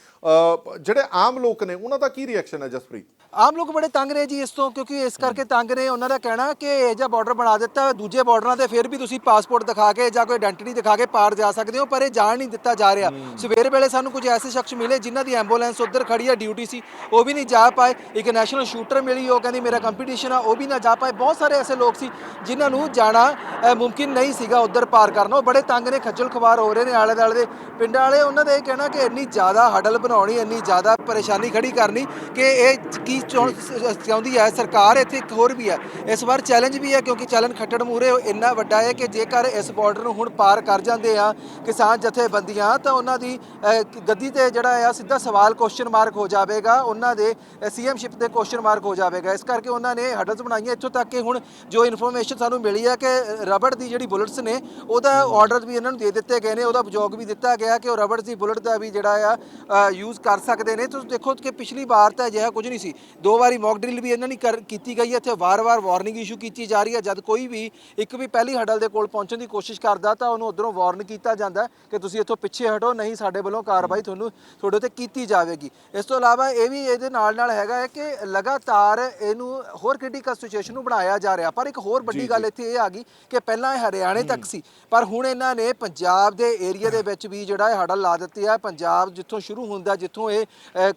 ਜਿਹੜੇ ਆਮ ਲੋਕ ਨੇ ਉਹਨਾਂ ਦਾ ਕੀ ਰਿਐਕਸ਼ਨ ਹੈ ਜਸਪ੍ਰੀਤ? ਆਮ ਲੋਕ ਬੜੇ ਤੰਗ ਨੇ ਜੀ ਇਸ ਤੋਂ ਕਿਉਂਕਿ ਇਸ ਕਰਕੇ ਤੰਗ ਨੇ। ਉਹਨਾਂ ਦਾ ਕਹਿਣਾ ਕਿ ਇਹ ਜਿਹਾ ਬਾਰਡਰ ਬਣਾ ਦਿੱਤਾ ਦੂਜੇ ਬਾਰਡਰਾਂ ਤੇ ਫਿਰ ਵੀ ਤੁਸੀਂ ਪਾਸਪੋਰਟ ਦਿਖਾ ਕੇ ਜਾਂ ਕੋਈ ਆਇਡੈਂਟੀ ਦਿਖਾ ਕੇ ਪਾਰ ਜਾ ਸਕਦੇ ਹੋ ਪਰ ਇਹ ਜਾਣ ਨਹੀਂ ਦਿੱਤਾ ਜਾ ਰਿਹਾ। ਸਵੇਰ ਵੇਲੇ ਸਾਨੂੰ ਕੁਝ ਐਸੇ ਸ਼ਖਸ ਮਿਲੇ ਜਿਨ੍ਹਾਂ ਦੀ ਐਂਬੂਲੈਂਸ ਉੱਧਰ ਖੜੀ ਹੈ ਡਿਊਟੀ ਸੀ। ਉਹ ਵੀ ਨਹੀਂ ਜਾ ਪਾਏ। ਇੱਕ ਨੈਸ਼ਨਲ ਸ਼ੂਟਰ ਮਿਲੀ, ਉਹ ਕਹਿੰਦੀ, ਮੇਰਾ ਕੰਪੀਟੀਸ਼ਨ ਆ। ਉਹ ਵੀ ਨਾ ਜਾ ਪਾਏ। ਬਹੁਤ ਸਾਰੇ ਐਸੇ ਲੋਕ ਸੀ ਜਿਨ੍ਹਾਂ ਨੂੰ ਜਾਣਾ ਮੁਮਕਿਨ ਨਹੀਂ ਸੀਗਾ ਉੱਧਰ ਪਾਰ ਕਰਨਾ। ਉਹ ਬੜੇ ਤੰਗ ਨੇ, ਖੱਜਲ ਖਵਾਰ ਹੋ ਰਹੇ ਨੇ ਆਲੇ ਦੁਆਲੇ ਦੇ ਪਿੰਡਾਂ ਵਾਲੇ। ਉਹਨਾਂ ਦਾ ਇਹ ਕਹਿਣਾ ਕਿ ਇੰਨੀ ਜ਼ਿਆਦਾ ਹਡਲ ਬਣਾਉਣੀ, ਇੰਨੀ ਜ਼ਿਆਦਾ ਪਰੇਸ਼ਾਨੀ ਖੜੀ ਕਰਨੀ ਕਿ ਇਹ ਕੀ ਚਾਹੁੰ- ਚਾਹੁੰਦੀ ਹੈ? ਸਰਕਾਰ ਇੱਥੇ ਇੱਕ ਹੋਰ ਵੀ ਹੈ। ਇਸ ਵਾਰ ਚੈਲੰਜ ਵੀ ਹੈ ਕਿਉਂਕਿ ਚੱਲਨ ਖੱਟੜ ਮੂਰੇ ਇੰਨਾ ਵੱਡਾ ਹੈ ਕਿ ਜੇਕਰ ਇਸ ਬਾਰਡਰ ਨੂੰ ਹੁਣ ਪਾਰ ਕਰ ਜਾਂਦੇ ਆ ਕਿਸਾਨ ਜਥੇਬੰਦੀਆਂ, ਤਾਂ ਉਹਨਾਂ ਦੀ ਅ, ਗੱਦੀ ਤੇ ਜਿਹੜਾ ਆ ਸਿੱਧਾ ਸਵਾਲ ਕੁਐਸਚਨ ਮਾਰਕ ਹੋ ਜਾਵੇਗਾ। ਉਹਨਾਂ ਦੇ ਸੀਐਮਸ਼ਿਪ ਤੇ ਕੁਐਸਚਨ ਮਾਰਕ ਹੋ ਜਾਵੇਗਾ। ਇਸ ਕਰਕੇ ਉਹਨਾਂ ਨੇ ਹਡਲਸ ਬਣਾਈਆਂ। ਇੱਥੋਂ ਤੱਕ ਕਿ ਹੁਣ ਜੋ ਇਨਫੋਰਮੇਸ਼ਨ ਸਾਨੂੰ ਮਿਲੀ ਹੈ ਕਿ ਰਬੜ ਦੀ ਜਿਹੜੀ ਬੁਲਟਸ ਨੇ ਉਹਦਾ ਆਰਡਰ ਵੀ ਇਹਨਾਂ ਨੂੰ ਦੇ ਦਿੱਤੇ ਗਏ ਨੇ। ਉਹਦਾ ਉਪਯੋਗ ਵੀ ਦਿੱਤਾ ਗਿਆ ਕਿ ਉਹ ਰਬੜ ਦੀ ਬੁਲਟ ਦਾ ਵੀ ਜਿਹੜਾ ਆ ਯੂਜ਼ ਕਰ ਸਕਦੇ ਨੇ। ਤੁਸੀਂ ਦੇਖੋ ਕਿ ਪਿਛਲੀ ਵਾਰ ਤਾਂ ਅਜਿਹਾ ਕੁਝ ਨਹੀਂ ਸੀ। ਦੋ ਵਾਰੀ ਮੌਕ ਡਰਿਲ ਵੀ ਇਹਨਾਂ ਨੇ ਕਰ- ਕੀਤੀ ਗਈ ਹੈ। ਇੱਥੇ ਵਾਰ-ਵਾਰ ਵਾਰਨਿੰਗ ਇਸ਼ੂ ਕੀਤੀ ਜਾ ਰਹੀ ਹੈ। ਜਦ ਕੋਈ ਵੀ ਇੱਕ ਵੀ ਪਹਿਲੀ ਹਡਲ ਦੇ ਕੋਲ ਪਹੁੰਚਣ ਦੀ ਕੋਸ਼ਿਸ਼ ਕਰਦਾ ਤਾਂ ਉਹਨੂੰ ਉਧਰੋਂ ਵਾਰਨ ਕੀਤਾ ਜਾਂਦਾ ਕਿ ਤੁਸੀਂ ਇੱਥੋਂ ਪਿੱਛੇ ਹਟੋ ਨਹੀਂ ਸਾਡੇ ਵੱਲੋਂ ਕਾਰਵਾਈ ਤੁਹਾਨੂੰ ਤੁਹਾਡੇ ਉੱਤੇ ਕੀਤੀ ਜਾਵੇਗੀ। ਇਸ ਤੋਂ ਇਲਾਵਾ ਇਹ ਵੀ ਇਹਦੇ ਨਾਲ ਨਾਲ ਹੈਗਾ ਹੈ ਕਿ ਲਗਾਤਾਰ ਇਹਨੂੰ ਹੋਰ ਕ੍ਰਿਟੀਕਲ ਸਿਚੁਏਸ਼ਨ ਨੂੰ ਬਣਾਇਆ ਜਾ ਰਿਹਾ। ਪਰ ਇੱਕ ਹੋਰ ਵੱਡੀ ਗੱਲ ਇੱਥੇ ਇਹ ਆ ਗਈ ਕਿ ਪਹਿਲਾਂ ਇਹ ਹਰਿਆਣੇ ਤੱਕ ਸੀ। ਪਰ ਹੁਣ ਇਹਨਾਂ ਨੇ ਪੰਜਾਬ ਦੇ ਏਰੀਆ ਦੇ ਵਿੱਚ ਵੀ ਜਿਹੜਾ ਇਹ ਹੜਲ ਲਾ ਦਿੱਤੀ ਹੈ ਪੰਜਾਬ ਜਿੱਥੋਂ ਸ਼ੁਰੂ ਹੁੰਦਾ ਜਿੱਥੋਂ ਇਹ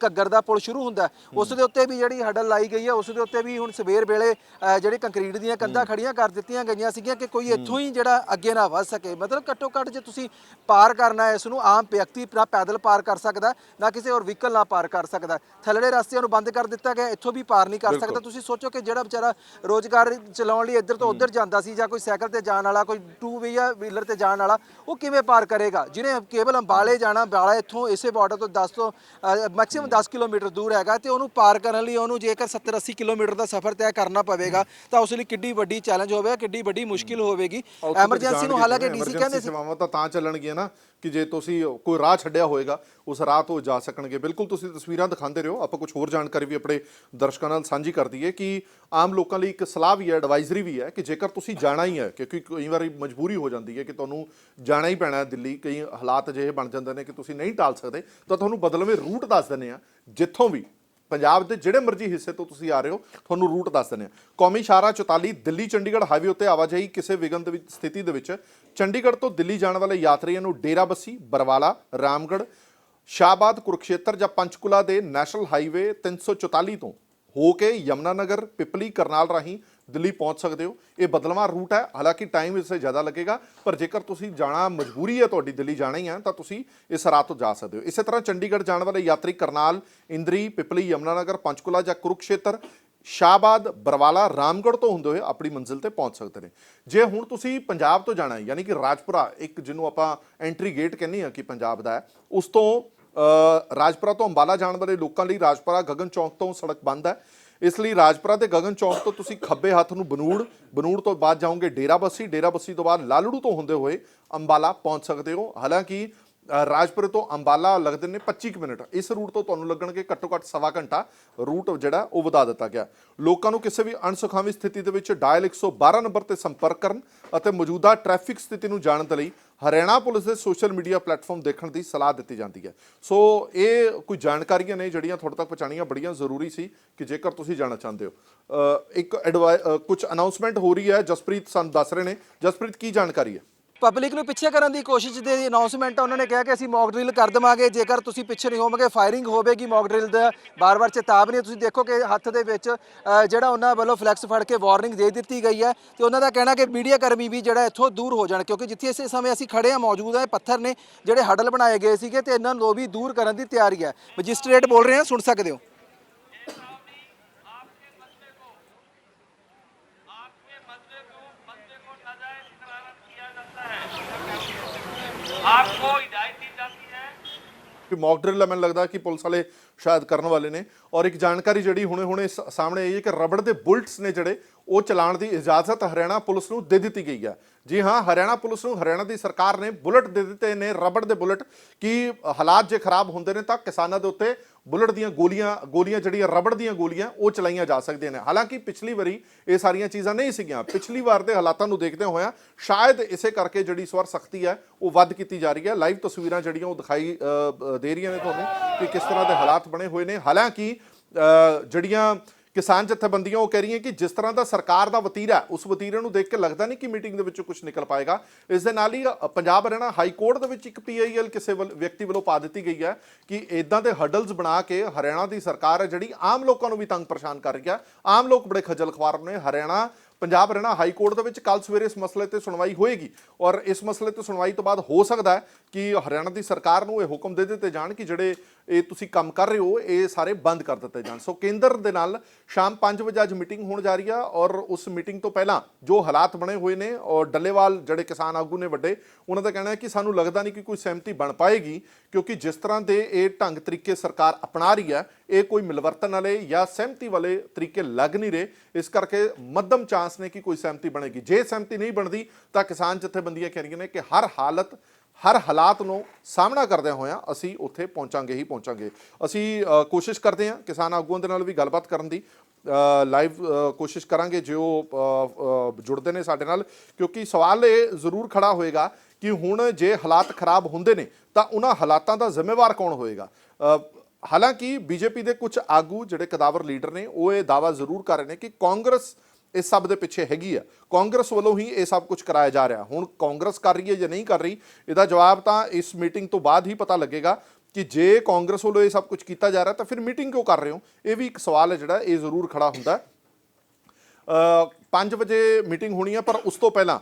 ਘੱਗਰ ਦਾ ਪੁਲ ਸ਼ੁਰੂ ਹੁੰਦਾ ਉਸ ਦੇ ਉੱਤੇ ਵੀ ਜਿਹੜੀ ਹੜਲ ਲਾਈ ਗਈ ਹੈ ਉਸ ਦੇ ਉੱਤੇ ਵੀ ਹੁਣ ਸਵੇਰ ਵੇਲੇ ਜਿਹੜੀ ਕੰਕਰੀਟ ਦੀਆਂ ਕੰਧਾਂ ਖੜੀਆਂ ਕਰ ਦਿੱਤੀਆਂ ਗਈਆਂ ਸੀਗੀਆਂ ਕਿ ਕੋਈ ਇੱਥੋਂ ਹੀ ਜਿਹੜਾ ਅੱਗੇ ਨਾ ਵੱਧ ਸਕੇ। ਮਤਲਬ ਘੱਟੋ ਘੱਟ ਜੇ ਤੁਸੀਂ ਪਾਰ ਕਰਨਾ ਹੈ ਇਸ ਨੂੰ ਆਮ ਵਿਅਕਤੀ ਨਾ ਪੈਦਲ ਪਾਰ ਕਰ ਸਕਦਾ ਨਾ ਕਿਸੇ ਹੋਰ ਵਹੀਕਲ ਨਾਲ ਪਾਰ ਕਰ ਸਕਦਾ। ਥੱਲੜੇ ਰਸਤਿਆਂ ਨੂੰ ਬੰਦ ਕਰ ਦਿੱਤਾ ਗਿਆ ਇੱਥੋਂ ਵੀ ਪਾਰ ਨਹੀਂ ਕਰ ਸਕਦਾ। ਤੁਸੀਂ ਸੋਚੋ ਕਿ ਜਿਹੜਾ ਵਿਚਾਰਾ ਰੋਜ਼ਗਾਰ ਚਲਾਉਣ ਲਈ ਇੱਧਰ ਤੋਂ ਉੱਧਰ ਜਾਂਦਾ ਸੀ ਜਾਂ ਕੋਈ ਸਾਈਕਲ ਤੇ ਜਾਣ ਵਾਲਾ ਕੋਈ ਟੂ ਵੀਲਰ ਤੇ ਜਾਣ ਵਾਲਾ ਉਹ ਕਿਵੇਂ ਪਾਰ ਕਰੇਗਾ? ਜਿਹਨੇ ਕੇਵਲ ਅੰਬਾਲੇ ਜਾਣਾ ਅੰਬਾਲਾ ਇੱਥੋਂ ਇਸੇ ਬਾਰਡਰ ਤੋਂ 10 ਤੋਂ ਮੈਕਸਿਮਮ 10 ਕਿਲੋਮੀਟਰ ਦੂਰ ਹੈਗਾ ਤੇ ਉਹਨੂੰ ਪਾਰ ਕਰਨ ਲਈ ਉਹਨੂੰ ਜੇਕਰ 70 80 ਕਿਲੋਮੀਟਰ ਦਾ ਸਫ਼ਰ ਤੈਅ ਕਰਨਾ ਪਵੇਗਾ ਤਾਂ ਉਸ ਲਈ ਕਿੱਡੀ ਵੱਡੀ ਚੈਲੰਜ ਹੋਵੇਗਾ ਕਿੱਡੀ ਵੱਡੀ ਮੁਸ਼ਕਿਲ ਹੋਵੇਗੀ। ਐਮਰਜੈਂਸੀ ਨੂੰ ਹਾਲਾਂਕਿ? ਡੀਸੀ ਕਹਿੰਦੇ ਸੀ ਸੇਵਾਵਾਂ ਤਾਂ ਤਾਂ ਚੱਲਣਗੀਆਂ ਨਾ। ਕਿ ਜੇ ਤੁਸੀਂ ਕੋਈ ਰਾਹ ਛੱਡਿਆ ਹੋਏਗਾ, ਉਸ ਰਾਹ ਤੋਂ ਜਾ ਸਕਣਗੇ। ਬਿਲਕੁਲ ਤੁਸੀਂ ਤਸਵੀਰਾਂ ਦਿਖਾਉਂਦੇ ਰਹੋ। ਆਪਾਂ ਕੁਝ ਹੋਰ ਜਾਣਕਾਰੀ ਵੀ ਆਪਣੇ ਦਰਸ਼ਕਾਂ ਨਾਲ ਸਾਂਝੀ ਕਰ ਦਈਏ ਕਿ ਆਮ ਲੋਕਾਂ ਲਈ ਇੱਕ ਸਲਾਹ ਵੀ ਹੈ ਐਡਵਾਈਜ਼ਰੀ ਵੀ ਹੈ ਕਿ ਜੇਕਰ ਤੁਸੀਂ ਜਾਣਾ ਹੀ ਹੈ, ਕਿਉਂਕਿ ਕਈ ਵਾਰੀ ਮਜਬੂਰੀ ਹੋ ਜਾਂਦੀ ਹੈ ਕਿ ਤੁਹਾਨੂੰ ਜਾਣਾ ਹੀ ਪੈਣਾ ਹੈ ਦਿੱਲੀ, ਕਈ ਹਾਲਾਤ ਅਜਿਹੇ ਬਣ ਜਾਂਦੇ ਨੇ ਕਿ ਤੁਸੀਂ ਨਹੀਂ ਟਾਲ ਸਕਦੇ, ਤਾਂ ਤੁਹਾਨੂੰ ਬਦਲਵੇਂ ਰੂਟ ਦੱਸ ਦਿੰਦੇ ਆ ਜਿੱਥੋਂ ਵੀ ਪੰਜਾਬ ਦੇ ਜਿਹੜੇ ਮਰਜ਼ੀ ਹਿੱਸੇ ਤੋਂ ਤੁਸੀਂ ਆ ਰਹੇ ਹੋ, ਤੁਹਾਨੂੰ ਰੂਟ ਦੱਸ ਦਿੰਦੇ ਆ। ਕੌਮੀ ਸ਼ਾਹਰਾ 44 ਦਿੱਲੀ ਚੰਡੀਗੜ੍ਹ ਹਾਈਵੇ ਉੱਤੇ ਆਵਾਜਾਈ ਕਿਸੇ ਵਿਘਨ ਦੇ ਵਿੱਚ ਸਥਿਤੀ ਦੇ ਵਿੱਚ। ਚੰਡੀਗੜ੍ਹ ਤੋਂ ਦਿੱਲੀ ਜਾਣ ਵਾਲੇ ਯਾਤਰੀਆਂ ਨੂੰ ਡੇਰਾਬੱਸੀ ਬਰਵਾਲਾ, ਰਾਮਗੜ੍ਹ, ਸ਼ਾਹਬਾਦ, ਕੁਰਕਸ਼ੇਤਰ ਜਾਂ ਪੰਚਕੁਲਾ ਦੇ ਨੈਸ਼ਨਲ ਹਾਈਵੇ 344 ਤੋਂ ਹੋ ਕੇ ਯਮਨਾ ਨਗਰ ਪਿਪਲੀ, ਕਰਨਾਲ ਰਾਹੀਂ ਦਿੱਲੀ ਪਹੁੰਚ ਸਕਦੇ ਹੋ। ਇਹ ਬਦਲਵਾਂ ਰੂਟ ਹੈ। ਹਾਲਾਂਕਿ ਟਾਈਮ ਇਸ ਸੇ ਜ਼ਿਆਦਾ ਲੱਗੇਗਾ, ਪਰ ਜੇਕਰ ਤੁਸੀਂ ਜਾਣਾ ਮਜਬੂਰੀ ਹੈ, ਤੁਹਾਡੀ ਦਿੱਲੀ ਜਾਣਾ ਹੀ ਹੈ, ਤਾਂ ਤੁਸੀਂ ਇਸ ਰਾਤ ਤੋਂ ਜਾ ਸਕਦੇ ਹੋ। ਇਸੇ ਤਰ੍ਹਾਂ ਚੰਡੀਗੜ੍ਹ ਜਾਣ ਵਾਲੇ ਯਾਤਰੀ ਕਰਨਾਲ, ਇੰਦਰੀ, ਪਿਪਲੀ ਯਮਨਾ ਨਗਰ ਪੰਚਕੁਲਾ ਜਾਂ ਕੁਰਕਸ਼ੇਤਰ, ਸ਼ਾਹਬਾਦ, ਬਰਵਾਲਾ, ਰਾਮਗੜ੍ਹ ਤੋਂ ਹੁੰਦੇ ਹੋਏ ਆਪਣੀ ਮੰਜ਼ਿਲ ਤੇ ਪਹੁੰਚ ਸਕਦੇ ਨੇ। ਜੇ ਹੁਣ ਤੁਸੀਂ ਪੰਜਾਬ ਤੋਂ ਜਾਣਾ ਹੈ, ਯਾਨੀ ਕਿ ਰਾਜਪੁਰਾ, ਇੱਕ ਜਿਹਨੂੰ ਆਪਾਂ ਐਂਟਰੀ ਗੇਟ ਕਹਿੰਦੇ ਆ ਕਿ ਪੰਜਾਬ ਦਾ ਹੈ, ਉਸ ਤੋਂ ਰਾਜਪੁਰਾ ਤੋਂ ਅੰਬਾਲਾ ਜਾਣ ਵਾਲੇ ਲੋਕਾਂ ਲਈ ਰਾਜਪੁਰਾ ਗਗਨ ਚੌਂਕ ਤੋਂ ਸੜਕ ਬੰਦ ਹੈ। ਇਸ ਲਈ ਰਾਜਪੁਰਾ ਦੇ ਗਗਨ ਚੌਂਕ ਤੋਂ ਤੁਸੀਂ ਖੱਬੇ ਹੱਥ ਨੂੰ ਬਨੂੜ ਬਨੂੜ ਤੋਂ ਬਾਅਦ ਜਾਓਗੇ ਡੇਰਾਬੱਸੀ ਡੇਰਾਬੱਸੀ ਤੋਂ ਬਾਅਦ ਲਾਲੜੂ ਤੋਂ ਹੁੰਦੇ ਹੋਏ ਅੰਬਾਲਾ ਪਹੁੰਚ ਸਕਦੇ ਹੋ। ਹਾਲਾਂਕਿ ਰਾਜਪੁਰੇ ਤੋਂ ਅੰਬਾਲਾ ਲੱਗਦੇ ਨੇ 25 ਕੁ ਮਿੰਟ। ਇਸ ਰੂਟ ਤੋਂ ਤੁਹਾਨੂੰ ਲੱਗਣਗੇ ਘੱਟੋ ਘੱਟ ਸਵਾ ਘੰਟਾ ਰੂਟ ਜਿਹੜਾ ਉਹ ਵਧਾ ਦਿੱਤਾ ਗਿਆ। ਲੋਕਾਂ ਨੂੰ ਕਿਸੇ ਵੀ ਅਣਸੁਖਾਵੀ ਸਥਿਤੀ ਦੇ ਵਿੱਚ ਡਾਇਲ 112 ਨੰਬਰ ਤੇ ਸੰਪਰਕ ਕਰਨ ਅਤੇ ਮੌਜੂਦਾ ਟ੍ਰੈਫਿਕ ਸਥਿਤੀ ਨੂੰ ਜਾਣਨ ਦੇ ਲਈ ਹਰਿਆਣਾ ਪੁਲਿਸ ਦੇ ਸੋਸ਼ਲ ਮੀਡੀਆ ਪਲੇਟਫਾਰਮ ਦੇਖਣ ਦੀ ਸਲਾਹ ਦਿੱਤੀ ਜਾਂਦੀ ਹੈ। ਸੋ ਇਹ ਕੋਈ ਜਾਣਕਾਰੀਆਂ ਨੇ ਜਿਹੜੀਆਂ ਤੁਹਾਡੇ ਤੱਕ ਪਹੁੰਚਾਉਣੀਆਂ ਬੜੀਆਂ ਜ਼ਰੂਰੀ ਸੀ ਕਿ ਜੇਕਰ ਤੁਸੀਂ ਜਾਣਾ ਚਾਹੁੰਦੇ ਹੋ। ਇੱਕ ਐਡਵਾਈ ਕੁਝ ਅਨਾਉਂਸਮੈਂਟ ਹੋ ਰਹੀ ਹੈ। ਜਸਪ੍ਰੀਤ ਸਾਨੂੰ ਦੱਸ ਰਹੇ ਨੇ। ਜਸਪ੍ਰੀਤ, ਕੀ ਜਾਣਕਾਰੀ ਹੈ? ਪਬਲਿਕ ਨੂੰ ਪਿੱਛੇ ਕਰਨ ਦੀ ਕੋਸ਼ਿਸ਼ ਦੇ ਅਨਾਉਂਸਮੈਂਟ ਉਹਨਾਂ ਨੇ ਕਿਹਾ ਕਿ ਅਸੀਂ ਮੌਕ ਡਰਿਲ ਕਰ ਦੇਵਾਂਗੇ। ਜੇਕਰ ਤੁਸੀਂ ਪਿੱਛੇ ਨਹੀਂ ਹੋਵੋਗੇ ਫਾਇਰਿੰਗ ਹੋਵੇਗੀ ਮੌਕ ਡਰਿਲ ਦਾ। ਬਾਰ-ਬਾਰ ਚੇਤਾਵਨੀ ਤੁਸੀਂ ਦੇਖੋ ਕਿ ਹੱਥ ਦੇ ਵਿੱਚ ਜਿਹੜਾ ਉਹਨਾਂ ਵੱਲੋਂ ਫਲੈਕਸ ਫੜ ਕੇ ਵਾਰਨਿੰਗ ਦੇ ਦਿੱਤੀ ਗਈ ਹੈ ਤੇ ਉਹਨਾਂ ਦਾ ਕਹਿਣਾ ਕਿ ਮੀਡੀਆ ਕਰਮੀ ਵੀ ਜਿਹੜਾ ਇੱਥੋਂ ਦੂਰ ਹੋ ਜਾਣ, ਕਿਉਂਕਿ ਜਿੱਥੇ ਇਸੇ ਸਮੇਂ ਅਸੀਂ ਖੜੇ ਆ ਮੌਜੂਦ ਆ ਪੱਥਰ ਨੇ ਜਿਹੜੇ ਹਡਲ ਬਣਾਏ ਗਏ ਸੀਗੇ ਤੇ ਇਹਨਾਂ ਨੂੰ ਵੀ ਦੂਰ ਕਰਨ ਦੀ ਤਿਆਰੀ ਹੈ। ਮੈਜਿਸਟ੍ਰੇਟ ਬੋਲ ਰਹੇ ਆ ਸੁਣ ਸਕਦੇ ਹੋ। ਕਿ ਮੌਕ ਡਰਿਲ ਮੈਨੂੰ ਲੱਗਦਾ ਕਿ ਪੁਲਿਸ ਵਾਲੇ ਸ਼ਾਇਦ ਕਰਨ ਵਾਲੇ ਨੇ। ਔਰ ਇੱਕ ਜਾਣਕਾਰੀ ਜਿਹੜੀ ਹੁਣੇ ਹੁਣੇ ਸਾਹਮਣੇ ਆਈ ਹੈ ਕਿ ਰਬੜ ਦੇ ਬੁਲਟਸ ਨੇ ਜਿਹੜੇ ਉਹ ਚਲਾਉਣ ਦੀ ਇਜਾਜ਼ਤ ਹਰਿਆਣਾ ਪੁਲਿਸ ਨੂੰ ਦੇ ਦਿੱਤੀ ਗਈ ਹੈ। ਜੀ ਹਾਂ, ਹਰਿਆਣਾ ਪੁਲਿਸ ਨੂੰ, ਹਰਿਆਣਾ ਦੀ ਸਰਕਾਰ ਨੇ ਬੁਲਟ ਦੇ ਦਿੱਤੇ ਨੇ, ਰਬੜ ਦੇ ਬੁਲਟ। ਕਿ ਹਾਲਾਤ ਜੇ ਖਰਾਬ ਹੁੰਦੇ ਨੇ ਤਾਂ ਕਿਸਾਨਾਂ ਦੇ ਉੱਤੇ ਬੁਲਟ ਦੀਆਂ ਗੋਲੀਆਂ ਗੋਲੀਆਂ ਜਿਹੜੀਆਂ ਰਬੜ ਦੀਆਂ ਗੋਲੀਆਂ, ਉਹ ਚਲਾਈਆਂ ਜਾ ਸਕਦੀਆਂ ਨੇ। ਹਾਲਾਂਕਿ ਪਿਛਲੀ ਵਾਰੀ ਇਹ ਸਾਰੀਆਂ ਚੀਜ਼ਾਂ ਨਹੀਂ ਸੀਗੀਆਂ। ਪਿਛਲੀ ਵਾਰ ਦੇ ਹਾਲਾਤਾਂ ਨੂੰ ਦੇਖਦੇ ਹੋਇਆ ਸ਼ਾਇਦ ਇਸੇ ਕਰਕੇ ਜਿਹੜੀ ਇਸ ਵਾਰ ਸਖਤੀ ਹੈ, ਉਹ ਵੱਧ ਕੀਤੀ ਜਾ ਰਹੀ ਹੈ। ਲਾਈਵ ਤਸਵੀਰਾਂ ਜਿਹੜੀਆਂ ਉਹ ਦਿਖਾਈ ਦੇ ਰਹੀਆਂ ਨੇ ਤੁਹਾਨੂੰ ਕਿ ਕਿਸ ਤਰ੍ਹਾਂ ਦੇ ਹਾਲਾਤ ਬਣੇ ਹੋਏ ਨੇ। ਹਾਲਾਂਕਿ ਜਿਹੜੀਆਂ ਕਿਸਾਨ ਜਥੇਬੰਦੀਆਂ ਉਹ ਕਹਿ ਰਹੀਆਂ ਕਿ ਜਿਸ ਤਰ੍ਹਾਂ ਦਾ ਸਰਕਾਰ ਦਾ ਵਤੀਰਾ ਉਸ ਵਤੀਰੇ ਨੂੰ ਦੇਖ ਕੇ ਲੱਗਦਾ ਨਹੀਂ ਕਿ ਮੀਟਿੰਗ ਦੇ ਵਿੱਚੋਂ ਕੁਝ ਨਿਕਲ ਪਾਏਗਾ। ਇਸ ਦੇ ਨਾਲ ਹੀ ਪੰਜਾਬ ਹਰਿਆਣਾ ਹਾਈ ਕੋਰਟ ਦੇ ਵਿੱਚ ਇੱਕ ਪੀਆਈਐਲ ਕਿਸੇ ਵੱਲ- ਵਿਅਕਤੀ ਵੱਲੋਂ ਪਾ ਦਿੱਤੀ ਗਈ ਹੈ ਕਿ ਇਦਾਂ ਦੇ ਹਡਲਸ ਬਣਾ ਕੇ ਹਰਿਆਣਾ ਦੀ ਸਰਕਾਰ ਹੈ ਜਿਹੜੀ ਆਮ ਲੋਕਾਂ ਨੂੰ ਵੀ ਤੰਗ ਪਰੇਸ਼ਾਨ ਕਰ ਰਹੀ ਹੈ। ਆਮ ਲੋਕ ਬੜੇ ਖੱਜਲ ਖਵਾਰ ਨੇ। ਹਰਿਆਣਾ ਪੰਜਾਬ ਹਰਿਆਣਾ ਹਾਈ ਕੋਰਟ ਦੇ ਵਿੱਚ ਕੱਲ ਸਵੇਰੇ ਇਸ ਮਸਲੇ ਤੇ ਸੁਣਵਾਈ ਹੋਏਗੀ ਔਰ ਇਸ ਮਸਲੇ ਤੇ ਸੁਣਵਾਈ ਤੋਂ ਬਾਅਦ ਹੋ ਸਕਦਾ ਹੈ ਕਿ ਹਰਿਆਣਾ ਦੀ ਸਰਕਾਰ ਨੂੰ ਇਹ ਹੁਕਮ ਦੇ ਦਿੱਤੇ ਜਾਣ ਕਿ ਜਿਹੜੇ ਇਹ ਤੁਸੀਂ ਕੰਮ ਕਰ ਰਹੇ ਹੋ, ਇਹ ਸਾਰੇ ਬੰਦ ਕਰ ਦਿੱਤੇ ਜਾਣ। ਸੋ ਕੇਂਦਰ ਦੇ ਨਾਲ ਸ਼ਾਮ 5 ਵਜੇ ਅੱਜ ਮੀਟਿੰਗ ਹੋਣ ਜਾ ਰਹੀ ਆ ਔਰ ਉਸ ਮੀਟਿੰਗ ਤੋਂ ਪਹਿਲਾਂ ਜੋ ਹਾਲਾਤ ਬਣੇ ਹੋਏ ਨੇ ਔਰ ਡੱਲੇਵਾਲ, ਜਿਹੜੇ ਕਿਸਾਨ ਆਗੂ ਨੇ ਵੱਡੇ, ਉਹਨਾਂ ਦਾ ਕਹਿਣਾ ਹੈ ਕਿ ਸਾਨੂੰ ਲੱਗਦਾ ਨਹੀਂ ਕਿ ਕੋਈ ਸਹਿਮਤੀ ਬਣ ਪਾਏਗੀ ਕਿਉਂਕਿ ਜਿਸ ਤਰ੍ਹਾਂ ਦੇ ਇਹ ਢੰਗ ਤਰੀਕੇ ਸਰਕਾਰ ਅਪਣਾ ਰਹੀ ਹੈ, ਇਹ ਕੋਈ ਮਿਲਵਰਤਨ ਵਾਲੇ ਜਾਂ ਸਹਿਮਤੀ ਵਾਲੇ ਤਰੀਕੇ ਲੱਗ ਨਹੀਂ ਰਹੇ। ਇਸ ਕਰਕੇ ਮੱਧਮ ਚਾਂਸ ਨੇ ਕਿ ਕੋਈ ਸਹਿਮਤੀ ਬਣੇਗੀ। ਜੇ ਸਹਿਮਤੀ ਨਹੀਂ ਬਣਦੀ, ਤਾਂ ਕਿਸਾਨ ਜਥੇਬੰਦੀਆਂ ਕਹਿ ਰਹੀਆਂ ਨੇ ਕਿ ਹਰ ਹਾਲਤ, ਹਰ ਹਾਲਾਤ ਨੂੰ ਸਾਹਮਣਾ ਕਰਦਿਆਂ ਹੋਇਆਂ ਅਸੀਂ ਉੱਥੇ ਪਹੁੰਚਾਂਗੇ ਹੀ ਪਹੁੰਚਾਂਗੇ। ਅਸੀਂ ਕੋਸ਼ਿਸ਼ ਕਰਦੇ ਹਾਂ ਕਿਸਾਨ ਆਗੂਆਂ ਦੇ ਨਾਲ ਵੀ ਗੱਲਬਾਤ ਕਰਨ ਦੀ। ਲਾਈਵ ਕੋਸ਼ਿਸ਼ ਕਰਾਂਗੇ ਜੇ ਉਹ ਜੁੜਦੇ ਨੇ ਸਾਡੇ ਨਾਲ। ਕਿਉਂਕਿ ਸਵਾਲ ਇਹ ਜ਼ਰੂਰ ਖੜਾ ਹੋਏਗਾ ਕਿ ਹੁਣ ਜੇ ਹਾਲਾਤ ਖਰਾਬ ਹੁੰਦੇ ਨੇ ਤਾਂ ਉਹਨਾਂ ਹਾਲਾਤਾਂ ਦਾ ਜ਼ਿੰਮੇਵਾਰ ਕੌਣ ਹੋਏਗਾ? ਅ, ਹਾਲਾਂਕਿ ਬੀਜੇਪੀ ਦੇ ਕੁਝ ਆਗੂ ਜਿਹੜੇ ਕਦਾਵਰ ਲੀਡਰ ਨੇ ਉਹ ਇਹ ਦਾਵਾ ਜ਼ਰੂਰ ਕਰ ਰਹੇ ਨੇ ਕਿ ਕਾਂਗਰਸ ਇਸ ਸਭ ਦੇ ਪਿੱਛੇ ਹੈਗੀ ਆ। ਕਾਂਗਰਸ ਵੱਲੋਂ ਹੀ ਇਹ ਸਭ ਕੁਝ ਕਰਾਇਆ ਜਾ ਰਿਹਾ। ਹੁਣ ਕਾਂਗਰਸ ਕਰ ਰਹੀ ਹੈ ਜਾਂ ਨਹੀਂ ਕਰ ਰਹੀ ਇਹਦਾ ਜਵਾਬ ਤਾਂ ਇਸ ਮੀਟਿੰਗ ਤੋਂ ਬਾਅਦ ਹੀ ਪਤਾ ਲੱਗੇਗਾ ਕਿ ਜੇ ਕਾਂਗਰਸ ਵੱਲੋਂ ਇਹ ਸਭ ਕੁਝ ਕੀਤਾ ਜਾ ਰਿਹਾ ਤਾਂ ਫਿਰ ਮੀਟਿੰਗ ਕਿਉਂ ਕਰ ਰਹੇ ਹੋ? ਇਹ ਵੀ ਇੱਕ ਸਵਾਲ ਹੈ ਜਿਹੜਾ ਇਹ ਜ਼ਰੂਰ ਖੜਾ ਹੁੰਦਾ। ਹੈ 5 ਵਜੇ ਮੀਟਿੰਗ ਹੋਣੀ ਹੈ ਪਰ ਉਸ ਤੋਂ ਪਹਿਲਾਂ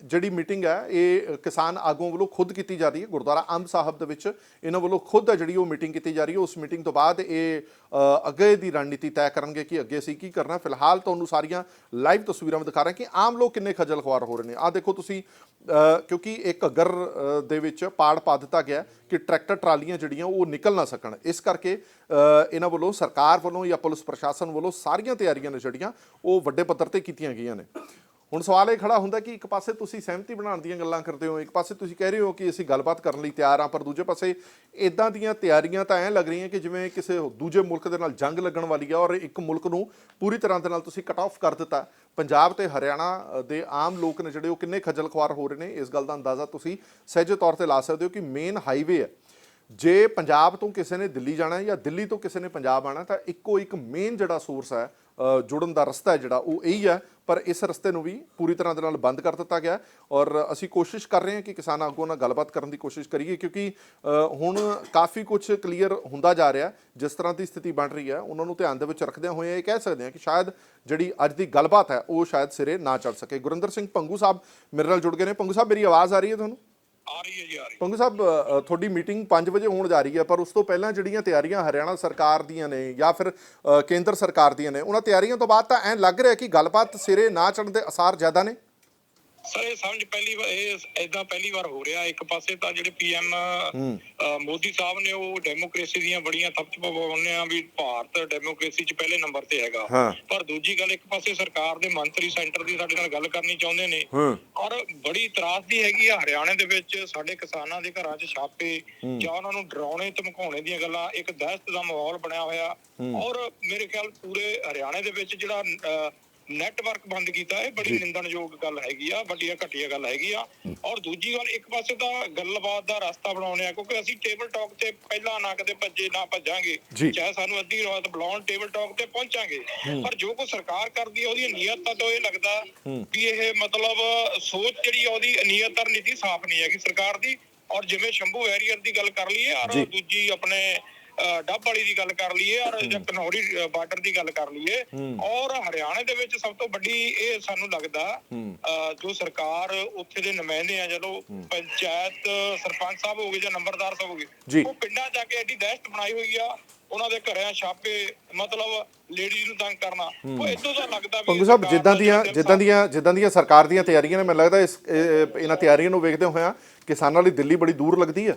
ਜਿਹੜੀ ਮੀਟਿੰਗ ਹੈ, ਇਹ ਕਿਸਾਨ ਆਗੂਆਂ ਵੱਲੋਂ ਖੁਦ ਕੀਤੀ ਜਾ ਰਹੀ ਹੈ। ਗੁਰਦੁਆਰਾ ਅੰਬ ਸਾਹਿਬ ਦੇ ਵਿੱਚ ਇਹਨਾਂ ਵੱਲੋਂ ਖੁਦ ਹੈ ਜਿਹੜੀ ਉਹ ਮੀਟਿੰਗ ਕੀਤੀ ਜਾ ਰਹੀ ਹੈ। ਉਸ ਮੀਟਿੰਗ ਤੋਂ ਬਾਅਦ ਇਹ ਅੱਗੇ ਦੀ ਰਣਨੀਤੀ ਤੈਅ ਕਰਨਗੇ ਕਿ ਅੱਗੇ ਅਸੀਂ ਕੀ ਕਰਨਾ। ਫਿਲਹਾਲ ਤੁਹਾਨੂੰ ਸਾਰੀਆਂ ਲਾਈਵ ਤਸਵੀਰਾਂ ਦਿਖਾ ਰਹੇ ਕਿ ਆਮ ਲੋਕ ਕਿੰਨੇ ਖੱਜਲ ਖੁਆਰ ਹੋ ਰਹੇ ਨੇ। ਆਹ ਦੇਖੋ ਤੁਸੀਂ ਕਿਉਂਕਿ ਇੱਕ ਘੱਗਰ ਦੇ ਵਿੱਚ ਪਾੜ ਪਾ ਦਿੱਤਾ ਗਿਆ ਕਿ ਟਰੈਕਟਰ ਟਰਾਲੀਆਂ ਜਿਹੜੀਆਂ ਉਹ ਨਿਕਲ ਨਾ ਸਕਣ। ਇਸ ਕਰਕੇ ਇਹਨਾਂ ਵੱਲੋਂ ਸਰਕਾਰ ਵੱਲੋਂ ਜਾਂ ਪੁਲਿਸ ਪ੍ਰਸ਼ਾਸਨ ਵੱਲੋਂ ਸਾਰੀਆਂ ਤਿਆਰੀਆਂ ਨੇ ਜਿਹੜੀਆਂ ਉਹ ਵੱਡੇ ਪੱਧਰ ਤੇ ਕੀਤੀਆਂ ਗਈਆਂ ਨੇ। ਹੁਣ ਸਵਾਲ ਇਹ ਖੜਾ ਹੁੰਦਾ ਕਿ ਇੱਕ ਪਾਸੇ ਤੁਸੀਂ ਸਹਿਮਤੀ ਬਣਾਉਣ ਦੀਆਂ ਗੱਲਾਂ ਕਰਦੇ ਹੋ, ਇੱਕ ਪਾਸੇ ਤੁਸੀਂ ਕਹਿ ਰਹੇ ਹੋ ਕਿ ਅਸੀਂ ਗੱਲਬਾਤ ਕਰਨ ਲਈ ਤਿਆਰ ਹਾਂ, ਪਰ ਦੂਜੇ ਪਾਸੇ ਇਦਾਂ ਦੀਆਂ ਤਿਆਰੀਆਂ ਤਾਂ ਐਂ ਲੱਗ ਰਹੀਆਂ ਕਿ ਜਿਵੇਂ ਕਿਸੇ ਦੂਜੇ ਮੁਲਕ ਦੇ ਨਾਲ ਜੰਗ ਲੱਗਣ ਵਾਲੀ ਆ ਔਰ ਇੱਕ ਮੁਲਕ ਨੂੰ ਪੂਰੀ ਤਰ੍ਹਾਂ ਦੇ ਨਾਲ ਤੁਸੀਂ ਕਟ ਆਫ ਕਰ ਦਿੱਤਾ। ਪੰਜਾਬ ਤੇ ਹਰਿਆਣਾ ਦੇ ਆਮ ਲੋਕ ਨੇ ਜਿਹੜੇ ਉਹ ਕਿੰਨੇ ਖੱਜਲ ਖੁਆਰ ਹੋ ਰਹੇ ਨੇ, ਇਸ ਗੱਲ ਦਾ ਅੰਦਾਜ਼ਾ ਤੁਸੀਂ ਸਹਿਜੇ ਤੌਰ ਤੇ ਲਾ ਸਕਦੇ ਹੋ ਕਿ ਮੇਨ ਹਾਈਵੇ ਹੈ। ਜੇ ਪੰਜਾਬ ਤੋਂ ਕਿਸੇ ਨੇ ਦਿੱਲੀ ਜਾਣਾ ਜਾਂ ਦਿੱਲੀ ਤੋਂ ਕਿਸੇ ਨੇ ਪੰਜਾਬ ਆਣਾ ਤਾਂ ਇੱਕੋ ਇੱਕ ਮੇਨ ਜਿਹੜਾ ਸੋਰਸ ਹੈ ਜੁੜਨ ਦਾ ਰਸਤਾ ਹੈ ਜਿਹੜਾ, ਉਹ ਇਹੀ ਹੈ। ਪਰ ਇਸ ਰਸਤੇ ਨੂੰ ਵੀ ਪੂਰੀ ਤਰ੍ਹਾਂ ਦੇ ਨਾਲ ਬੰਦ ਕਰ ਦਿੱਤਾ ਗਿਆ ਔਰ ਅਸੀਂ ਕੋਸ਼ਿਸ਼ ਕਰ ਰਹੇ ਹਾਂ ਕਿ ਕਿਸਾਨ ਆਗੂਆਂ ਨਾਲ ਗੱਲਬਾਤ ਕਰਨ ਦੀ ਕੋਸ਼ਿਸ਼ ਕਰੀਏ ਕਿਉਂਕਿ ਹੁਣ ਕਾਫੀ ਕੁਝ ਕਲੀਅਰ ਹੁੰਦਾ ਜਾ ਰਿਹਾ ਜਿਸ ਤਰ੍ਹਾਂ ਦੀ ਸਥਿਤੀ ਬਣ ਰਹੀ ਹੈ, ਉਹਨਾਂ ਨੂੰ ਧਿਆਨ ਦੇ ਵਿੱਚ ਰੱਖਦਿਆਂ ਹੋਏ ਇਹ ਕਹਿ ਸਕਦੇ ਹਾਂ ਕਿ ਸ਼ਾਇਦ ਜਿਹੜੀ ਅੱਜ ਦੀ ਗੱਲਬਾਤ ਹੈ, ਉਹ ਸ਼ਾਇਦ ਸਿਰੇ ਨਾ ਚੜ ਸਕੇ। ਗੁਰਿੰਦਰ ਸਿੰਘ ਪੰਗੂ ਸਾਹਿਬ ਮੇਰੇ ਨਾਲ ਜੁੜ ਗਏ ਨੇ। ਪੰਗੂ ਸਾਹਿਬ, ਮੇਰੀ ਆਵਾਜ਼ ਆ ਰਹੀ ਹੈ ਤੁਹਾਨੂੰ? ਆ ਰਹੀ ਹੈ ਜੀ ਆ ਰਹੀ ਪੰਗੂ ਸਾਹਿਬ ਅ, ਤੁਹਾਡੀ ਮੀਟਿੰਗ 5 ਵਜੇ ਹੋਣ ਜਾ ਰਹੀ ਹੈ ਪਰ ਉਸ ਤੋਂ ਪਹਿਲਾਂ ਜਿਹੜੀਆਂ ਤਿਆਰੀਆਂ ਹਰਿਆਣਾ ਸਰਕਾਰ ਦੀਆਂ ਨੇ ਜਾਂ ਫਿਰ ਅ, ਕੇਂਦਰ ਸਰਕਾਰ ਦੀਆਂ ਨੇ ਉਹਨਾਂ ਤਿਆਰੀਆਂ ਤੋਂ ਬਾਅਦ ਤਾਂ ਐਂ ਲੱਗ ਰਿਹਾ ਕਿ ਗੱਲਬਾਤ ਸਿਰੇ ਨਾ ਚੜ੍ਹਨ ਦੇ ਅਸਾਰ ਜ਼ਿਆਦਾ ਨੇ? ਸਰ ਇਹ ਸਮਝ ਪਹਿਲੀ ਵਾਰ ਇਹ ਐਦਾਂ ਪਹਿਲੀ ਵਾਰ ਹੋ ਰਿਹਾ। ਇੱਕ ਪਾਸੇ ਤਾਂ ਜਿਹੜੇ ਪੀਐਮ ਮੋਦੀ ਸਾਹਿਬ ਨੇ ਉਹ ਡੈਮੋਕ੍ਰੇਸੀ ਦੀਆਂ ਬੜੀਆਂ ਤਪਤ ਪਵਾਉਂਦੇ ਆ ਵੀ ਭਾਰਤ ਡੈਮੋਕ੍ਰੇਸੀ 'ਚ ਪਹਿਲੇ ਨੰਬਰ ਤੇ ਹੈਗਾ। ਹਾਂ। ਪਰ ਦੂਜੀ ਗੱਲ ਇੱਕ ਪਾਸੇ ਸਰਕਾਰ ਦੇ ਮੰਤਰੀ ਸੈਂਟਰ ਦੀ ਸਾਡੇ ਨਾਲ ਗੱਲ ਕਰਨੀ ਚਾਹੁੰਦੇ ਨੇ। ਹਾਂ। ਔਰ ਬੜੀ ਤਰਾਸਦੀ ਹੈਗੀ ਆ ਹਰਿਆਣੇ ਦੇ ਵਿੱਚ। ਸਾਡੇ ਕਿਸਾਨਾਂ ਦੇ ਘਰਾਂ 'ਚ ਛਾਪੇ ਜਾਂ ਉਹਨਾਂ ਨੂੰ ਡਰਾਉਣੇ ਧਮਕਾਉਣੇ ਦੀਆਂ ਗੱਲਾਂ ਇੱਕ ਦਹਿਸ਼ਤ ਦਾ ਮਾਹੌਲ ਬਣਿਆ ਹੋਇਆ। ਔਰ ਮੇਰੇ ਖਿਆਲ ਪੂਰੇ ਹਰਿਆਣੇ ਦੇ ਵਿੱਚ ਜਿਹੜਾ ਅ, ਨੈਟਵਰਕ ਬੰਦ ਕੀਤਾ ਇਹ ਬੜੀ ਨਿੰਦਣਯੋਗ ਗੱਲ ਹੈਗੀ ਆ ਵੱਡੀਆਂ ਘਟੀਆ ਗੱਲ ਹੈਗੀ ਆ। ਔਰ ਦੂਜੀ ਗੱਲ ਇੱਕ ਪਾਸੇ ਤਾਂ ਗੱਲਬਾਤ ਦਾ ਰਸਤਾ ਬਣਾਉਣੇ ਆ ਕਿਉਂਕਿ ਅਸੀਂ ਟੇਬਲ ਟਾਕ ਤੇ ਪਹਿਲਾਂ ਨਾ ਕਦੇ ਭੱਜੇ ਨਾ ਭੱਜਾਂਗੇ। ਚਾਹੇ ਸਾਨੂੰ ਅੱਧੀ ਰਾਤ ਬੁਲਾਉਣ ਟੇਬਲ ਟਾਕ ਤੇ ਪਹੁੰਚਾਂਗੇ। ਪਰ ਜੋ ਕੋ ਸਰਕਾਰ ਕਰਦੀ ਹੈ ਉਹਦੀ ਨੀਅਤ ਤਾਂ ਇਹ ਲੱਗਦਾ ਵੀ ਇਹ ਮਤਲਬ ਸੋਚ ਜਿਹੜੀ ਉਹਦੀ ਨੀਅਤ ਔਰ ਨੀਤੀ ਸਾਫ਼ ਨਹੀਂ ਹੈਗੀ ਸਰਕਾਰ ਦੀ। ਔਰ ਜਿਵੇਂ ਸ਼ੰਭੂ ਵੈਰੀਅਰ ਦੀ ਗੱਲ ਕਰ ਲਈਏ ਔਰ। ਦੂਜੀ ਆਪਣੇ ਡੱਬ ਵਾਲੀ ਦੀ ਗੱਲ ਕਰ ਲਈਏ ਔਰ ਜਾਂ ਕਨੌਰੀ ਬਾਰਡਰ ਦੀ ਗੱਲ ਕਰ ਲਈਏ ਔਰ ਹਰਿਆਣੇ ਦੇ ਵਿੱਚ ਸਭ ਤੋਂ ਵੱਡੀ ਇਹ ਸਾਨੂੰ ਲੱਗਦਾ ਜੋ ਸਰਕਾਰ ਉੱਥੇ ਦੇ ਨੁਮਾਇੰਦੇ ਆ ਜਦੋਂ ਪੰਚਾਇਤ ਸਰਪੰਚ ਸਾਹਿਬ ਹੋਗੇ ਜਾਂ ਨੰਬਰਦਾਰ ਸਾਹਿਬ। ਹੋਗੇ ਉਹ ਪਿੰਡਾਂ ਜਾ ਕੇ ਐਡੀ ਦਹਿਸ਼ਤ ਬਣਾਈ ਹੋਈ ਆ ਉਹਨਾਂ ਦੇ ਘਰਾਂ ਛਾਪੇ ਮਤਲਬ ਲੇਡੀਜ਼ ਨੂੰ ਤੰਗ ਕਰਨਾ ਉਹ ਇਦੋਂ ਦਾ ਲੱਗਦਾ ਵੀ ਪੰਗੂ ਸਾਹਿਬ ਜਿੱਦਾਂ ਦੀਆਂ ਜਿੱਦਾਂ ਦੀਆਂ ਜਿੱਦਾਂ ਦੀਆਂ ਸਰਕਾਰ ਦੀਆਂ ਤਿਆਰੀਆਂ ਨੇ ਮੈਨੂੰ ਲੱਗਦਾ ਇਸ ਇਹ- ਇਹਨਾਂ ਤਿਆਰੀਆਂ ਨੂੰ ਵੇਖਦੇ ਹੋਇਆਂ ਕਿਸਾਨਾਂ ਲਈ ਦਿੱਲੀ ਬੜੀ ਦੂਰ ਲੱਗਦੀ ਹੈ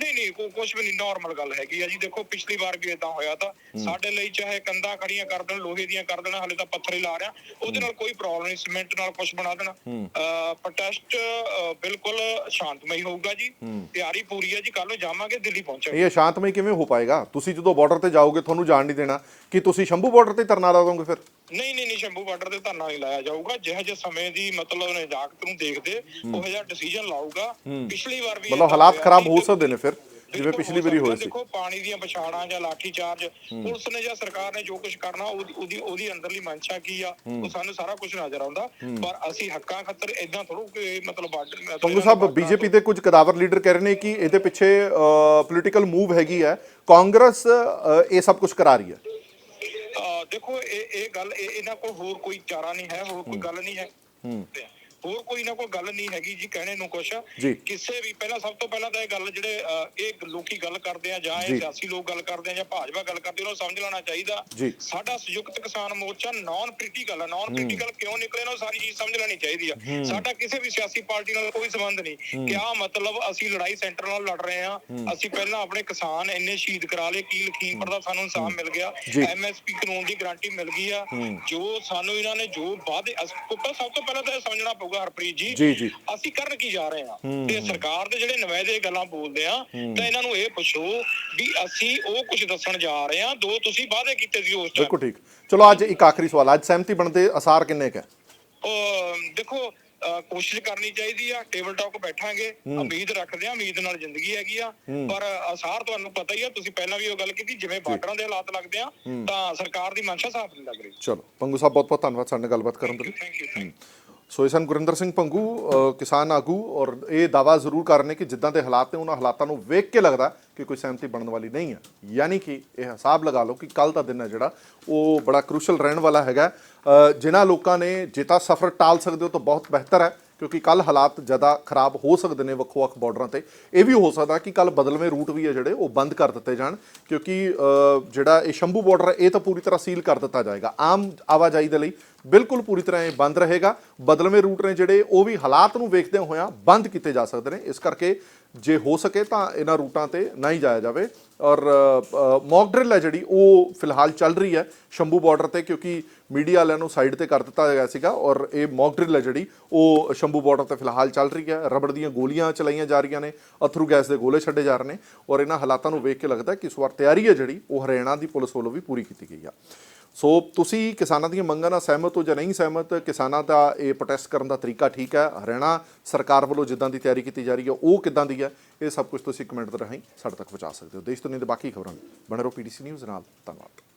ਨਹੀਂ ਨਹੀਂ ਕੋਈ ਕੁਝ ਵੀ ਨਹੀਂ ਨਾਰਮਲ ਗੱਲ ਹੈਗੀ ਆ ਜੀ। ਦੇਖੋ ਪਿਛਲੀ ਵਾਰ ਵੀ ਇਦਾਂ ਹੋਇਆ ਤਾਂ ਸਾਡੇ ਲਈ ਚਾਹੇ ਕੰਧਾਂ ਖੜੀਆਂ ਕਰ ਦੇਣ ਲੋਹੇ ਦੀਆਂ ਕਰ ਦੇਣ ਹਲੇ ਤਾਂ ਪੱਥਰ ਹੀ ਲਾ ਰਿਆ ਉਹਦੇ ਨਾਲ ਕੋਈ ਪ੍ਰੋਬਲਮ ਨਹੀਂ ਸੀਮੈਂਟ ਨਾਲ ਕੁਝ ਬਣਾ ਦੇਣਾ। ਪ੍ਰੋਟੈਸਟ ਬਿਲਕੁਲ ਸ਼ਾਂਤਮਈ ਹੋਊਗਾ ਜੀ। ਤਿਆਰੀ ਪੂਰੀ ਹੈ ਜੀ ਕੱਲ ਨੂੰ ਜਾਵਾਂਗੇ ਦਿੱਲੀ ਪਹੁੰਚਾਂਗੇ। ਇਹ ਸ਼ਾਂਤਮਈ ਕਿਵੇਂ ਹੋ ਪਾਏਗਾ? ਤੁਸੀਂ ਜਦੋਂ ਬਾਰਡਰ ਤੇ ਜਾਓਗੇ ਤੁਹਾਨੂੰ ਜਾਣ ਨਹੀਂ ਦੇਣਾ। ਕਿ ਤੁਸੀਂ ਸ਼ੰਭੂ ਬਾਰਡਰ ਤੇ ਧਰਨਾ ਲਾ ਦੋਗੇ ਫਿਰ? ਨਹੀਂ ਨਹੀਂ ਨਹੀਂ ਸ਼ੰਭੂ ਬਾਰਡਰ ਤੇ ਧਰਨਾ ਨਹੀਂ ਲਾਇਆ ਜਾਊਗਾ। ਜਿਹੋ ਜਿਹੇ ਸਮੇਂ ਦੀ ਮਤਲਬ ਨਜਾਕਤ ਨੂੰ ਦੇਖਦੇ ਉਹ ਜਿਹਾ ਡਿਸੀਜਨ ਲਾਊਗਾ। ਪਿਛਲੀ ਵਾਰ ਵੀ ਮਤਲਬ ਹਾਲਾਤ ਹੋਇਆ ਖਰਾਬ ਹੋ ਸਕਦੇ ਨੇ ਫਿਰ ਜਿਵੇਂ ਪਿਛਲੀ ਵਾਰੀ। ਹੋਏ ਸੀ। ਦੇਖੋ ਪਾਣੀ ਦੀਆਂ ਪਛਾੜਾਂ ਜਾਂ ਲਾਠੀ ਚਾਰਜ ਪੁਲਿਸ ਨੇ ਜਾਂ ਸਰਕਾਰ ਨੇ ਜੋ ਕੁਝ ਕਰਨਾ ਉਹਦੀ ਉਹਦੀ ਅੰਦਰਲੀ ਮਨਸ਼ਾ ਕੀ ਆ ਉਹ ਸਾਨੂੰ ਸਾਰਾ ਕੁਝ ਨਜ਼ਰ ਆਉਂਦਾ। ਪਰ ਅਸੀਂ ਹੱਕਾਂ ਖਾਤਰ ਇਦਾਂ ਥੋੜੋ ਕਿ ਮਤਲਬ ਬਾਰਡਰ ਪੰਗੂ ਸਾਹਿਬ ਬੀਜੇਪੀ ਦੇ ਕੁਝ ਕਦਾਵਰ ਲੀਡਰ ਕਹਿ ਰਹੇ ਨੇ ਕਿ ਇਹਦੇ ਪਿੱਛੇ ਪੋਲੀਟੀਕਲ ਮੂਵ ਹੈਗੀ ਹੈ। ਕਾਂਗਰਸ ਇਹ ਸਭ ਕੁਝ ਕਰਾ ਰਹੀ ਹੈ। ਦੇਖੋ ਇਹ ਇਹ ਗੱਲ ਇਹ ਇਹਨਾਂ ਕੋਲ ਹੋਰ ਕੋਈ ਚਾਰਾ ਨਹੀਂ ਹੈ ਹੋਰ ਕੋਈ ਗੱਲ ਨਹੀਂ ਹੈ। ਹੋਰ ਕੋਈ ਨਾ ਕੋਈ ਗੱਲ ਨਹੀਂ ਹੈਗੀ ਜੀ ਕਹਿਣੇ ਨੂੰ ਕੁਛ। ਜੀ। ਕਿਸੇ ਵੀ ਪਹਿਲਾਂ ਸਭ ਤੋਂ ਪਹਿਲਾਂ ਤਾਂ ਇਹ ਗੱਲ ਜਿਹੜੇ ਇਹ ਲੋਕੀ ਗੱਲ ਕਰਦੇ ਆ ਜਾਂ ਜੀ। ਇਹ ਸਿਆਸੀ ਲੋਕ ਗੱਲ ਕਰਦੇ ਆ ਜਾਂ ਭਾਜਪਾ ਗੱਲ ਕਰਦੇ ਉਹਨਾਂ ਨੂੰ ਸਮਝ ਲੈਣਾ ਚਾਹੀਦਾ। ਜੀ। ਸਾਡਾ ਸੰਯੁਕਤ ਕਿਸਾਨ ਮੋਰਚਾ ਨਾਨ ਪੋਲੀਟੀਕਲ ਆ ਨਾਨ ਪੋਲੀਟੀਕਲ ਕਿਉਂ ਨਿਕਲੇ ਨਾ ਉਹ ਸਾਰੀ ਚੀਜ਼ ਸਮਝ ਲੈਣੀ ਚਾਹੀਦੀ ਆ। ਸਾਡਾ ਕਿਸੇ ਵੀ ਸਿਆਸੀ ਪਾਰਟੀ ਨਾਲ ਕੋਈ ਸੰਬੰਧ ਨਹੀਂ। ਕਿਆ ਮਤਲਬ ਅਸੀਂ ਲੜਾਈ ਸੈਂਟਰ ਨਾਲ ਲੜ ਰਹੇ ਆ। ਅਸੀਂ ਪਹਿਲਾਂ ਆਪਣੇ ਕਿਸਾਨ ਇੰਨੇ ਸ਼ਹੀਦ ਕਰਾ ਲਏ ਕੀ ਲਖੀਮਪੁਰ ਦਾ ਸਾਨੂੰ ਇਨਸਾਫ ਮਿਲ ਗਿਆ। ਜੀ। ਐਮਐਸਪੀ ਕਾਨੂੰਨ ਦੀ ਗਾਰੰਟੀ ਮਿਲ ਗਈ ਆ। ਜੋ ਸਾਨੂੰ ਇਹਨਾਂ ਨੇ ਜੋ ਵਾਅਦੇ ਅਸ- ਸਭ ਤੋਂ ਪਹਿਲਾਂ ਤਾਂ ਇਹ ਸਮਝਣਾ ਪਊਗਾ ਹਰਪ੍ਰੀਤ ਜੀ। ਅਸੀਂ ਕਰਨ ਕੀ ਜਾ ਰਹੇ ਆ ਤੇ ਸਰਕਾਰ ਦੇ ਜਿਹੜੇ ਨੁਮਾਇੰਦੇ ਇਹ ਗੱਲਾਂ ਬੋਲਦੇ ਆ ਤਾਂ ਇਹਨਾਂ ਨੂੰ ਇਹ ਪੁੱਛੋ ਵੀ ਅਸੀਂ ਉਹ ਕੁਝ ਦੱਸਣ ਜਾ ਰਹੇ ਆ ਦੋ ਤੁਸੀਂ ਵਾਅਦੇ ਕੀਤੇ ਸੀ ਉਸ ਟਾਈਮ ਬਿਲਕੁਲ ਠੀਕ। ਚਲੋ ਅੱਜ ਇੱਕ ਆਖਰੀ ਸਵਾਲ ਅੱਜ ਸਹਿਮਤੀ ਬਣਦੇ ਅਸਾਰ ਕਿੰਨੇ ਕੁ ਹੈ? ਉਹ ਦੇਖੋ ਅਹ ਕੋਸ਼ਿਸ਼ ਕਰਨੀ ਚਾਹੀਦੀ ਆ ਟੇਬਲ ਟਾਕ ਬੈਠਾਂਗੇ ਉਮੀਦ ਰੱਖਦੇ ਆ ਉਮੀਦ ਨਾਲ ਜ਼ਿੰਦਗੀ ਹੈਗੀ ਆ। ਪਰ ਅਸਾਰ ਤੁਹਾਨੂੰ ਪਤਾ ਹੀ ਆ ਤੁਸੀਂ ਪਹਿਲਾਂ ਵੀ ਉਹ ਗੱਲ ਕੀਤੀ ਜਿਵੇਂ ਬਾਰਡਰਾਂ ਦੇ ਹਾਲਾਤ ਲੱਗਦੇ ਆ ਤਾਂ ਸਰਕਾਰ ਦੀ ਮਨਸ਼ਾ ਸਾਫ਼ ਨਹੀਂ ਲੱਗ ਰਹੀ। ਚਲੋ ਪੰਗੂ ਸਾਹਿਬ ਬਹੁਤ ਬਹੁਤ ਧੰਨਵਾਦ। ਸਾਡੇ ਨਾਲ ਗੱਲਬਾਤ ਕਰਨ ਦੇ ਲਈ। ਥੈਂਕ ਯੂ ਥੈਂਕ ਸੋ ਇਹ ਸਨ ਗੁਰਿੰਦਰ ਸਿੰਘ ਪੰਗੂ ਕਿਸਾਨ ਆਗੂ ਔਰ ਇਹ ਦਾਵਾ ਜ਼ਰੂਰ ਕਰ ਰਹੇ ਨੇ ਕਿ ਜਿੱਦਾਂ ਦੇ ਹਾਲਾਤ ਨੇ ਉਹਨਾਂ ਹਾਲਾਤਾਂ ਨੂੰ ਵੇਖ ਕੇ ਲੱਗਦਾ ਕਿ ਕੋਈ ਸਹਿਮਤੀ ਬਣਨ ਵਾਲੀ ਨਹੀਂ ਹੈ। ਯਾਨੀ ਕਿ ਇਹ ਹਿਸਾਬ ਲਗਾ ਲਓ ਕਿ ਕੱਲ ਦਾ ਦਿਨ ਹੈ ਜਿਹੜਾ ਉਹ ਬੜਾ ਕ੍ਰੂਸ਼ਲ ਰਹਿਣ ਵਾਲਾ ਹੈਗਾ। ਅ, ਜਿਨ੍ਹਾਂ ਲੋਕਾਂ ਨੇ ਜੇ ਤਾਂ ਸਫ਼ਰ ਟਾਲ ਸਕਦੇ ਹੋ ਤਾਂ ਬਹੁਤ ਬਿਹਤਰ ਹੈ ਕਿਉਂਕਿ ਕੱਲ ਹਾਲਾਤ ਜ਼ਿਆਦਾ ਖਰਾਬ ਹੋ ਸਕਦੇ ਨੇ ਵੱਖੋ-ਵੱਖ ਬਾਰਡਰਾਂ ਤੇ। ਇਹ ਵੀ ਹੋ ਸਕਦਾ ਕਿ ਕੱਲ ਬਦਲਵੇਂ ਰੂਟ ਵੀ ਹੈ ਜਿਹੜੇ ਉਹ ਬੰਦ ਕਰ ਦਿੱਤੇ ਜਾਣ ਕਿਉਂਕਿ ਜਿਹੜਾ ਇਹ ਸ਼ੰਭੂ ਬਾਰਡਰ ਹੈ ਇਹ ਤਾਂ ਪੂਰੀ ਤਰ੍ਹਾਂ ਸੀਲ ਕਰ ਦਿੱਤਾ ਜਾਏਗਾ। ਆਮ ਆਵਾਜਾਈ ਦੇ ਲਈ ਬਿਲਕੁਲ ਪੂਰੀ ਤਰ੍ਹਾਂ ਇਹ ਬੰਦ ਰਹੇਗਾ। ਬਦਲਵੇਂ ਰੂਟ ਨੇ ਜਿਹੜੇ ਉਹ ਵੀ ਹਾਲਾਤ ਨੂੰ ਵੇਖਦੇ ਹੋਇਆਂ ਬੰਦ ਕੀਤੇ ਜਾ ਸਕਦੇ ਨੇ। ਇਸ ਕਰਕੇ ਜੇ ਹੋ ਸਕੇ ਤਾਂ ਇਹਨਾਂ ਰੂਟਾਂ ਤੇ ਨਾ ਹੀ ਜਾਇਆ ਜਾਵੇ। ਔਰ ਮੌਕ ਡਰਿਲ ਹੈ ਜਿਹੜੀ, ਉਹ ਫਿਲਹਾਲ ਚੱਲ ਰਹੀ ਹੈ ਸ਼ੰਭੂ ਬਾਰਡਰ ਤੇ, ਕਿਉਂਕਿ ਮੀਡੀਆ ਵਾਲਿਆਂ ਨੂੰ ਸਾਈਡ ਤੇ ਕਰ ਦਿੱਤਾ ਗਿਆ ਸੀਗਾ। ਔਰ ਇਹ ਮੌਕ ਡਰਿਲ ਹੈ ਜਿਹੜੀ, ਉਹ ਸ਼ੰਭੂ ਬਾਰਡਰ ਤੇ ਫਿਲਹਾਲ ਚੱਲ ਰਹੀ ਹੈ। ਰਬੜ ਦੀਆਂ ਗੋਲੀਆਂ ਚਲਾਈਆਂ ਜਾ ਰਹੀਆਂ ਨੇ, ਅਥਰੂ ਗੈਸ ਦੇ ਗੋਲੇ ਛੱਡੇ ਜਾ ਰਹੇ ਨੇ। ਔਰ ਇਹਨਾਂ ਹਾਲਾਤਾਂ ਨੂੰ ਵੇਖ ਕੇ ਲੱਗਦਾ ਕਿ ਇਸ ਵਾਰ ਤਿਆਰੀ ਹੈ ਜਿਹੜੀ, ਉਹ ਹਰਿਆਣਾ ਦੀ ਪੁਲਿਸ ਵੱਲੋਂ ਵੀ ਪੂਰੀ ਕੀਤੀ ਗਈ ਆ। ਸੋ ਤੁਸੀਂ ਕਿਸਾਨਾਂ ਦੀਆਂ ਮੰਗਾਂ ਨਾਲ ਸਹਿਮਤ ਹੋ ਜਾਂ ਨਹੀਂ ਸਹਿਮਤ, ਕਿਸਾਨਾਂ ਦਾ ਇਹ ਪ੍ਰੋਟੈਸਟ ਕਰਨ ਦਾ ਤਰੀਕਾ ਠੀਕ ਹੈ। ਹਰਿਆਣਾ ਸਰਕਾਰ ਵੱਲੋਂ ਜਿੱਦਾਂ ਦੀ ਤਿਆਰੀ ਕੀਤੀ ਜਾ ਰਹੀ ਹੈ, ਉਹ ਕਿੱਦਾਂ ਦੀ ਹੈ, ਇਹ ਸਭ ਕੁਝ ਤੁਸੀਂ ਕਮੈਂਟ ਦੇ ਰਾਹੀਂ ਸਾਡੇ ਤੱਕ ਪਹੁੰਚਾ ਸਕਦੇ ਹੋ। ਦੇਸ਼ ਦੁਨੀਆ ਦੇ ਬਾਕੀ ਖਬਰਾਂ ਬਣੇ ਰਹੋ ਪੀਡੀਸੀ ਨਿਊਜ਼ ਨਾਲ। ਧੰਨਵਾਦ।